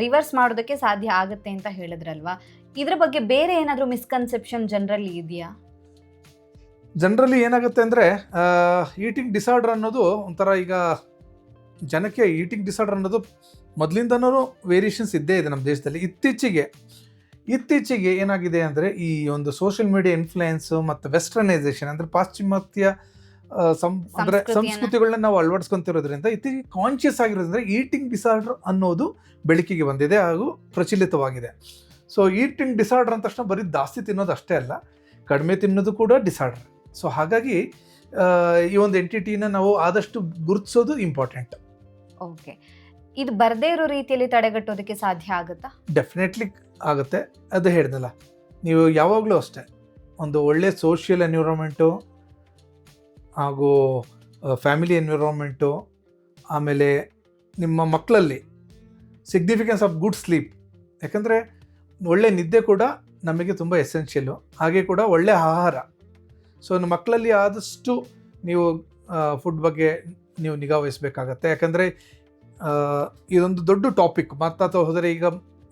ರಿವರ್ಸ್ ಮಾಡೋದಕ್ಕೆ ಸಾಧ್ಯ ಆಗುತ್ತೆ ಅಂತ ಹೇಳಿದ್ರಲ್ವಾ? ಇದ್ರ ಬಗ್ಗೆ ಬೇರೆ ಏನಾದರೂ ಮಿಸ್ಕನ್ಸೆಪ್ಷನ್ ಜನರಲ್ಲಿ ಇದೆಯಾ?
ಜನರಲಿ ಏನಾಗುತ್ತೆ ಅಂದರೆ ಈಟಿಂಗ್ ಡಿಸಾರ್ಡರ್ ಅನ್ನೋದು ಒಂಥರ ಈಗ ಜನಕ್ಕೆ ಈಟಿಂಗ್ ಡಿಸಾರ್ಡರ್ ಅನ್ನೋದು ಮೊದಲಿಂದನೂ ವೇರಿಯೇಷನ್ಸ್ ಇದ್ದೇ ಇದೆ ನಮ್ಮ ದೇಶದಲ್ಲಿ. ಇತ್ತೀಚೆಗೆ ಇತ್ತೀಚೆಗೆ ಏನಾಗಿದೆ ಅಂದರೆ ಈ ಒಂದು ಸೋಷಿಯಲ್ ಮೀಡಿಯಾ ಇನ್ಫ್ಲುಯೆನ್ಸು ಮತ್ತು ವೆಸ್ಟರ್ನೈಸೇಷನ್ ಅಂದರೆ ಪಾಶ್ಚಿಮಾತ್ಯ ಸಂ ಅಂದರೆ ಸಂಸ್ಕೃತಿಗಳನ್ನ ನಾವು ಅಳವಡಿಸ್ಕೊತಿರೋದ್ರಿಂದ ಇತ್ತೀಚೆಗೆ ಕಾನ್ಷಿಯಸ್ ಆಗಿರೋದ್ರಿಂದ ಈಟಿಂಗ್ ಡಿಸಾರ್ಡರ್ ಅನ್ನೋದು ಬೆಳಕಿಗೆ ಬಂದಿದೆ ಹಾಗೂ ಪ್ರಚಲಿತವಾಗಿದೆ. ಸೊ ಈಟಿಂಗ್ ಡಿಸಾರ್ಡರ್ ಅಂದ ತಕ್ಷಣ ಬರೀ ಜಾಸ್ತಿ ತಿನ್ನೋದು ಅಷ್ಟೇ ಅಲ್ಲ ಕಡಿಮೆ ತಿನ್ನೋದು ಕೂಡ ಡಿಸಾರ್ಡರ್ ಸೊ ಹಾಗಾಗಿ ಈ ಒಂದು ಎಂಟಿಟಿನ ನಾವು ಆದಷ್ಟು ಗುರುತಿಸೋದು ಇಂಪಾರ್ಟೆಂಟ್
ಓಕೆ ಇದು ಬರದೇ ಇರೋ ರೀತಿಯಲ್ಲಿ ತಡೆಗಟ್ಟೋದಕ್ಕೆ ಸಾಧ್ಯ ಆಗುತ್ತಾ?
ಡೆಫಿನೆಟ್ಲಿ ಆಗುತ್ತೆ. ಅದು ಹೇಳ್ದಲ್ಲ ನೀವು ಯಾವಾಗಲೂ ಅಷ್ಟೇ ಒಂದು ಒಳ್ಳೆ ಸೋಷಿಯಲ್ ಎನ್ವಿರಾನ್ಮೆಂಟು ಹಾಗೂ ಫ್ಯಾಮಿಲಿ ಎನ್ವಿರಾನ್ಮೆಂಟು ಆಮೇಲೆ ನಿಮ್ಮ ಮಕ್ಕಳಲ್ಲಿ ಸಿಗ್ನಿಫಿಕೆನ್ಸ್ ಆಫ್ ಗುಡ್ ಸ್ಲೀಪ್ ಯಾಕಂದರೆ ಒಳ್ಳೆ ನಿದ್ದೆ ಕೂಡ ನಮಗೆ ತುಂಬ ಎಸೆನ್ಷಿಯಲ್ಲು ಹಾಗೆ ಕೂಡ ಒಳ್ಳೆ ಆಹಾರ. ಸೊ ಮಕ್ಕಳಲ್ಲಿ ಆದಷ್ಟು ನೀವು ಫುಡ್ ಬಗ್ಗೆ ನೀವು ನಿಗಾ ವಹಿಸಬೇಕಾಗತ್ತೆ. ಯಾಕಂದರೆ ಇದೊಂದು ದೊಡ್ಡ ಟಾಪಿಕ್ ಮಾತಾಡ್ತಾ ಹೋದರೆ ಈಗ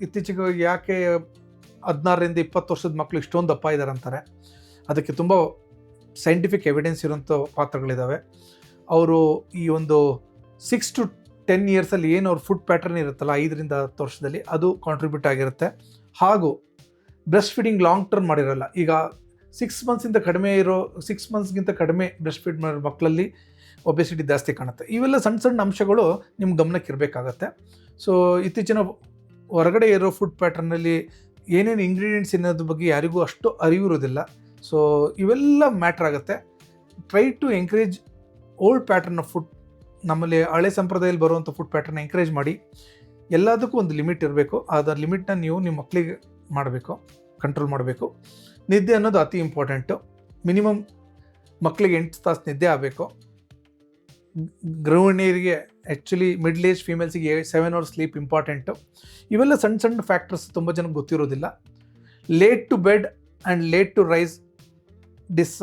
ಇತ್ತೀಚೆಗೆ ಯಾಕೆ ಹದಿನಾರರಿಂದ ಇಪ್ಪತ್ತು ವರ್ಷದ ಮಕ್ಕಳು ಇಷ್ಟೊಂದು ದಪ್ಪ ಇದ್ದಾರೆ ಅಂತಾರೆ. ಅದಕ್ಕೆ ತುಂಬ ಸೈಂಟಿಫಿಕ್ ಎವಿಡೆನ್ಸ್ ಇರೋಂಥ ಪಾತ್ರಗಳಿದ್ದಾವೆ ಅವರು ಈ ಒಂದು ಸಿಕ್ಸ್ ಟು ಟೆನ್ ಇಯರ್ಸಲ್ಲಿ ಏನು ಅವ್ರ ಫುಡ್ ಪ್ಯಾಟರ್ನ್ ಇರುತ್ತಲ್ಲ, ಐದರಿಂದ ಹತ್ತು ವರ್ಷದಲ್ಲಿ ಅದು ಕಾಂಟ್ರಿಬ್ಯೂಟ್ ಆಗಿರುತ್ತೆ. ಹಾಗೂ ಬ್ರೆಸ್ಟ್ ಫೀಡಿಂಗ್ ಲಾಂಗ್ ಟರ್ಮ್ ಮಾಡಿರೋಲ್ಲ. ಈಗ ಸಿಕ್ಸ್ ಮಂತ್ಸಿಂದ ಕಡಿಮೆ ಇರೋ ಸಿಕ್ಸ್ ಮಂತ್ಸ್ಗಿಂತ ಕಡಿಮೆ ಬ್ರೆಸ್ಟ್ ಫೀಡ್ ಮಾಡೋ ಮಕ್ಕಳಲ್ಲಿ ಒಬೆಸಿಟಿ ಜಾಸ್ತಿ ಕಾಣುತ್ತೆ. ಇವೆಲ್ಲ ಸಣ್ಣ ಸಣ್ಣ ಅಂಶಗಳು ನಿಮ್ಮ ಗಮನಕ್ಕೆ ಇರಬೇಕಾಗತ್ತೆ ಸೊ ಇತ್ತೀಚಿನ ಹೊರಗಡೆ ಇರೋ ಫುಡ್ ಪ್ಯಾಟರ್ನಲ್ಲಿ ಏನೇನು ಇಂಗ್ರೀಡಿಯೆಂಟ್ಸ್ ಅನ್ನೋದ್ರ ಬಗ್ಗೆ ಯಾರಿಗೂ ಅಷ್ಟು ಅರಿವಿರೋದಿಲ್ಲ ಸೊ ಇವೆಲ್ಲ ಮ್ಯಾಟ್ರ್ ಆಗುತ್ತೆ. Try to encourage old pattern of food ನಮ್ಮಲ್ಲಿ ಹಳೆ ಸಂಪ್ರದಾಯದಲ್ಲಿ ಬರುವಂಥ ಫುಡ್ ಪ್ಯಾಟರ್ನ್ ಎಂಕರೇಜ್ ಮಾಡಿ. ಎಲ್ಲದಕ್ಕೂ ಒಂದು ಲಿಮಿಟ್ ಇರಬೇಕು. ಅದರ ಲಿಮಿಟ್ನ ನೀವು ನಿಮ್ಮ ಮಕ್ಕಳಿಗೆ ಮಾಡಬೇಕು ಕಂಟ್ರೋಲ್ ಮಾಡಬೇಕು. ನಿದ್ದೆ ಅನ್ನೋದು ಅತಿ ಇಂಪಾರ್ಟೆಂಟು ಮಿನಿಮಮ್ ಮಕ್ಕಳಿಗೆ ಎಂಟು ತಾಸು ನಿದ್ದೆ ಆಗಬೇಕು. ಗೃಹಿಣಿಯರಿಗೆ ಆ್ಯಕ್ಚುಲಿ ಮಿಡ್ಲ್ ಏಜ್ ಫೀಮೇಲ್ಸಿಗೆ ಸೆವೆನ್ ಅವರ್ಸ್ ಸ್ಲೀಪ್ ಇಂಪಾರ್ಟೆಂಟು ಇವೆಲ್ಲ ಸಣ್ಣ ಸಣ್ಣ ಫ್ಯಾಕ್ಟರ್ಸ್ ತುಂಬ ಜನಕ್ಕೆ ಗೊತ್ತಿರೋದಿಲ್ಲ. Late to bed and late to rise dis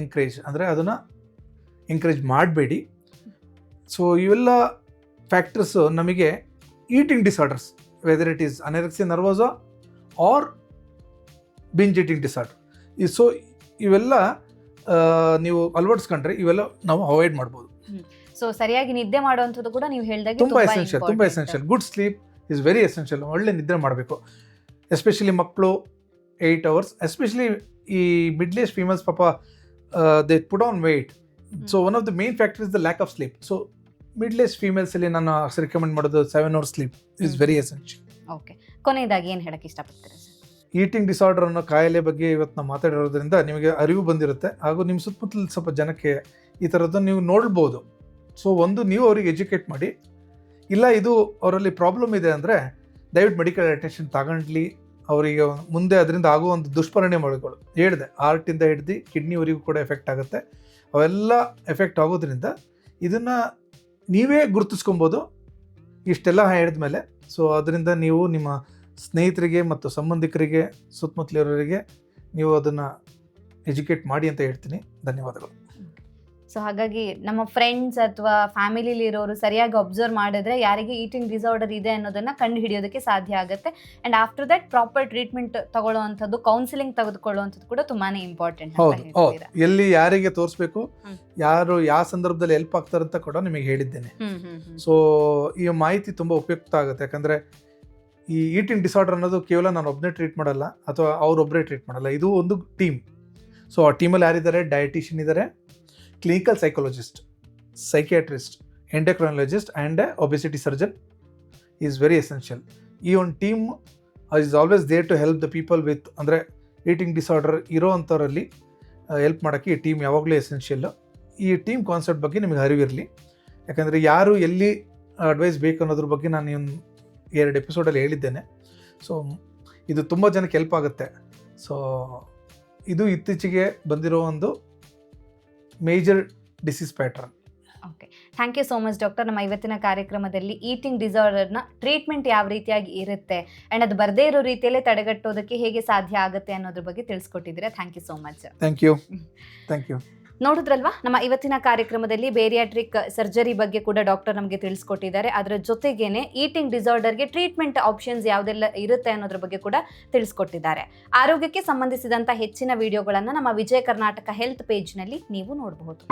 encourage ಅಂದರೆ ಅದನ್ನು ಎಂಕರೇಜ್ ಮಾಡಬೇಡಿ. ಸೊ ಇವೆಲ್ಲ ಫ್ಯಾಕ್ಟರ್ಸು ನಮಗೆ eating disorders whether it is anorexia nervosa or binge eating disorder ಈ ಸೊ ಇವೆಲ್ಲ ನೀವು ಅಳವಡಿಸ್ಕೊಂಡ್ರೆ ಇವೆಲ್ಲ ನಾವು ಅವಾಯ್ಡ್ ಮಾಡ್ಬೋದು.
ಸೊ ಸರಿಯಾಗಿ ನಿದ್ದೆ ಮಾಡುವಂಥದ್ದು ಕೂಡ ನೀವು ಹೇಳಿದಾಗ
ತುಂಬ ಎಸೆನ್ಷಿಯಲ್ ತುಂಬ essential good sleep is very essential ಒಳ್ಳೆ ನಿದ್ರೆ ಮಾಡಬೇಕು. ಎಸ್ಪೆಷಲಿ ಮಕ್ಕಳು ಏಯ್ಟ್ ಅವರ್ಸ್ ಎಸ್ಪೆಷಲಿ ಈ ಮಿಡ್ಲ್ ಏಜ್ ಫೀಮೇಲ್ಸ್ ಪಾಪ they put on weight so one of the main factor is the lack of sleep so middle age ಫೀಮೇಲ್ಸಲ್ಲಿ ನಾನು recommend ಮಾಡೋದು seven hours sleep is very essential
okay ಕೊನೆಯದಾಗಿ ಏನು ಹೇಳಕ್ಕೆ ಇಷ್ಟಪಡ್ತೀರಾ
eating disorder ಅನ್ನೋ ಕಾಯಿಲೆ ಬಗ್ಗೆ ಇವತ್ತು ನಾವು ಮಾತಾಡಿರೋದ್ರಿಂದ ನಿಮಗೆ ಅರಿವು ಬಂದಿರುತ್ತೆ. ಹಾಗೂ ನಿಮ್ಮ ಸುತ್ತಮುತ್ತಲ ಸ್ವಲ್ಪ ಜನಕ್ಕೆ ಈ ಥರದ್ದು ನೀವು ನೋಡ್ಬೋದು. ಸೊ ಒಂದು ನೀವು ಅವ್ರಿಗೆ ಎಜುಕೇಟ್ ಮಾಡಿ. ಇಲ್ಲ, ಇದು ಅವರಲ್ಲಿ ಪ್ರಾಬ್ಲಮ್ ಇದೆ ಅಂದರೆ ದಯವಿಟ್ಟು ಮೆಡಿಕಲ್ ಅಟೆನ್ಷನ್ ತಗೊಂಡ್ಲಿ. ಅವರಿಗೆ ಮುಂದೆ ಅದರಿಂದ ಆಗುವ ಒಂದು ದುಷ್ಪರಿಣಾಮಗಳು ಹೇಳಿದೆ ಹಾರ್ಟಿಂದ ಹಿಡ್ದು ಕಿಡ್ನಿವರೆಗೂ ಕೂಡ ಎಫೆಕ್ಟ್ ಆಗುತ್ತೆ. ಅವೆಲ್ಲ ಎಫೆಕ್ಟ್ ಆಗೋದ್ರಿಂದ ಇದನ್ನು ನೀವೇ ಗುರುತಿಸ್ಕೊಬೋದು. ಇಷ್ಟೆಲ್ಲ ಹೇಳಿದ ಮೇಲೆ ಸೊ ಅದರಿಂದ ನೀವು ನಿಮ್ಮ ಸ್ನೇಹಿತರಿಗೆ ಮತ್ತು ಸಂಬಂಧಿಕರಿಗೆ ಸುತ್ತಮುತ್ತಲಿರೋರಿಗೆ ನೀವು ಅದನ್ನು ಎಜುಕೇಟ್ ಮಾಡಿ ಅಂತ ಹೇಳ್ತೀನಿ. ಧನ್ಯವಾದಗಳು.
ಸೊ ಹಾಗಾಗಿ ನಮ್ಮ ಫ್ರೆಂಡ್ಸ್ ಅಥವಾ ಫ್ಯಾಮಿಲಿಲಿ ಇರೋರು ಸರಿಯಾಗಿ ಅಬ್ಸರ್ವ್ ಮಾಡಿದ್ರೆ ಯಾರಿಗೆ ಈಟಿಂಗ್ ಡಿಸಾರ್ಡರ್ ಇದೆ ಅನ್ನೋದನ್ನ ಕಂಡು ಹಿಡಿಯೋದಕ್ಕೆ ಸಾಧ್ಯ ಆಗುತ್ತೆ. And after that proper treatment ತಗೊಳ್ಳುವಂಥದ್ದು counselling ತೆಗೆದುಕೊಳ್ಳುವಂಥದ್ದು ಕೂಡ ತುಂಬಾನೇ ಇಂಪಾರ್ಟೆಂಟ್
ಹೌದು ಹೌದು. ಎಲ್ಲಿ ಯಾರಿಗೆ ತೋರಿಸ್ಬೇಕು ಯಾರು ಯಾವ ಸಂದರ್ಭದಲ್ಲಿ ಹೆಲ್ಪ್ ಆಗ್ತಾರಂತ ಕೂಡ ನಿಮಗೆ ಹೇಳಿದ್ದೇನೆ. ಸೊ ಈ ಮಾಹಿತಿ ತುಂಬ ಉಪಯುಕ್ತ ಆಗುತ್ತೆ. ಯಾಕಂದರೆ ಈ ಈಟಿಂಗ್ ಡಿಸಾರ್ಡರ್ ಅನ್ನೋದು ಕೇವಲ ನಾನು ಒಬ್ಬನೇ ಟ್ರೀಟ್ ಮಾಡಲ್ಲ, ಅಥವಾ ಅವರೊಬ್ಬರೇ ಟ್ರೀಟ್ ಮಾಡಲ್ಲ, ಇದು ಒಂದು ಟೀಮ್ ಸೊ ಆ ಟೀಮಲ್ಲಿ ಯಾರಿದ್ದಾರೆ? ಡಯಟಿಷಿಯನ್ ಇದ್ದಾರೆ clinical psychologist psychiatrist endocrinologist and obesity surgeon is very essential ಈ ಒಂದು team is always there to help the people with ಅಂದರೆ ಈಟಿಂಗ್ ಡಿಸಾರ್ಡರ್ ಇರೋ ಅಂಥವರಲ್ಲಿ ಹೆಲ್ಪ್ ಮಾಡೋಕ್ಕೆ ಈ ಟೀಮ್ ಯಾವಾಗಲೂ ಎಸೆನ್ಷಿಯಲ್ಲು ಈ ಟೀಮ್ ಕಾನ್ಸೆಪ್ಟ್ ಬಗ್ಗೆ ನಿಮಗೆ ಅರಿವಿರಲಿ. ಯಾಕಂದರೆ ಯಾರು ಎಲ್ಲಿ ಅಡ್ವೈಸ್ ಬೇಕು ಅನ್ನೋದ್ರ ಬಗ್ಗೆ ನಾನು ಎರಡು ಎಪಿಸೋಡಲ್ಲಿ ಹೇಳಿದ್ದೇನೆ. ಸೊ ಇದು ತುಂಬ ಜನಕ್ಕೆ ಹೆಲ್ಪ್ ಆಗುತ್ತೆ. ಸೊ ಇದು ಇತ್ತೀಚೆಗೆ ಬಂದಿರೋ ಒಂದು major disease pattern
okay thank you so much doctor ನಮ್ಮ ಇವತ್ತಿನ ಕಾರ್ಯಕ್ರಮದಲ್ಲಿ ಈಟಿಂಗ್ ಡಿಸಾರ್ಡರ್ನ ಟ್ರೀಟ್ಮೆಂಟ್ ಯಾವ ರೀತಿಯಾಗಿ ಇರುತ್ತೆ ಆ್ಯಂಡ್ ಅದು ಬರದೇ ಇರೋ ರೀತಿಯಲ್ಲೇ ತಡೆಗಟ್ಟೋದಕ್ಕೆ ಹೇಗೆ ಸಾಧ್ಯ ಆಗುತ್ತೆ ಅನ್ನೋದ್ರ ಬಗ್ಗೆ ತಿಳಿಸ್ಕೊಟ್ಟಿದ್ದೀರಾ. Thank you so much
thank you thank you
ನೋಡಿದ್ರಲ್ವಾ? ನಮ್ಮ ಇವತ್ತಿನ ಕಾರ್ಯಕ್ರಮದಲ್ಲಿ ಬೇರಿಯಾಟ್ರಿಕ್ ಸರ್ಜರಿ ಬಗ್ಗೆ ಕೂಡ ಡಾಕ್ಟರ್ ನಮಗೆ ತಿಳಿಸ್ಕೊಟ್ಟಿದ್ದಾರೆ. ಅದರ ಜೊತೆಗೇನೆ ಈಟಿಂಗ್ ಡಿಸಾರ್ಡರ್ಗೆ ಟ್ರೀಟ್ಮೆಂಟ್ ಆಪ್ಷನ್ಸ್ ಯಾವುದೆಲ್ಲ ಇರುತ್ತೆ ಅನ್ನೋದ್ರ ಬಗ್ಗೆ ಕೂಡ ತಿಳಿಸ್ಕೊಟ್ಟಿದ್ದಾರೆ. ಆರೋಗ್ಯಕ್ಕೆ ಸಂಬಂಧಿಸಿದಂಥ ಹೆಚ್ಚಿನ ವಿಡಿಯೋಗಳನ್ನು ನಮ್ಮ ವಿಜಯ ಕರ್ನಾಟಕ ಹೆಲ್ತ್ ಪೇಜ್ನಲ್ಲಿ ನೀವು ನೋಡಬಹುದು.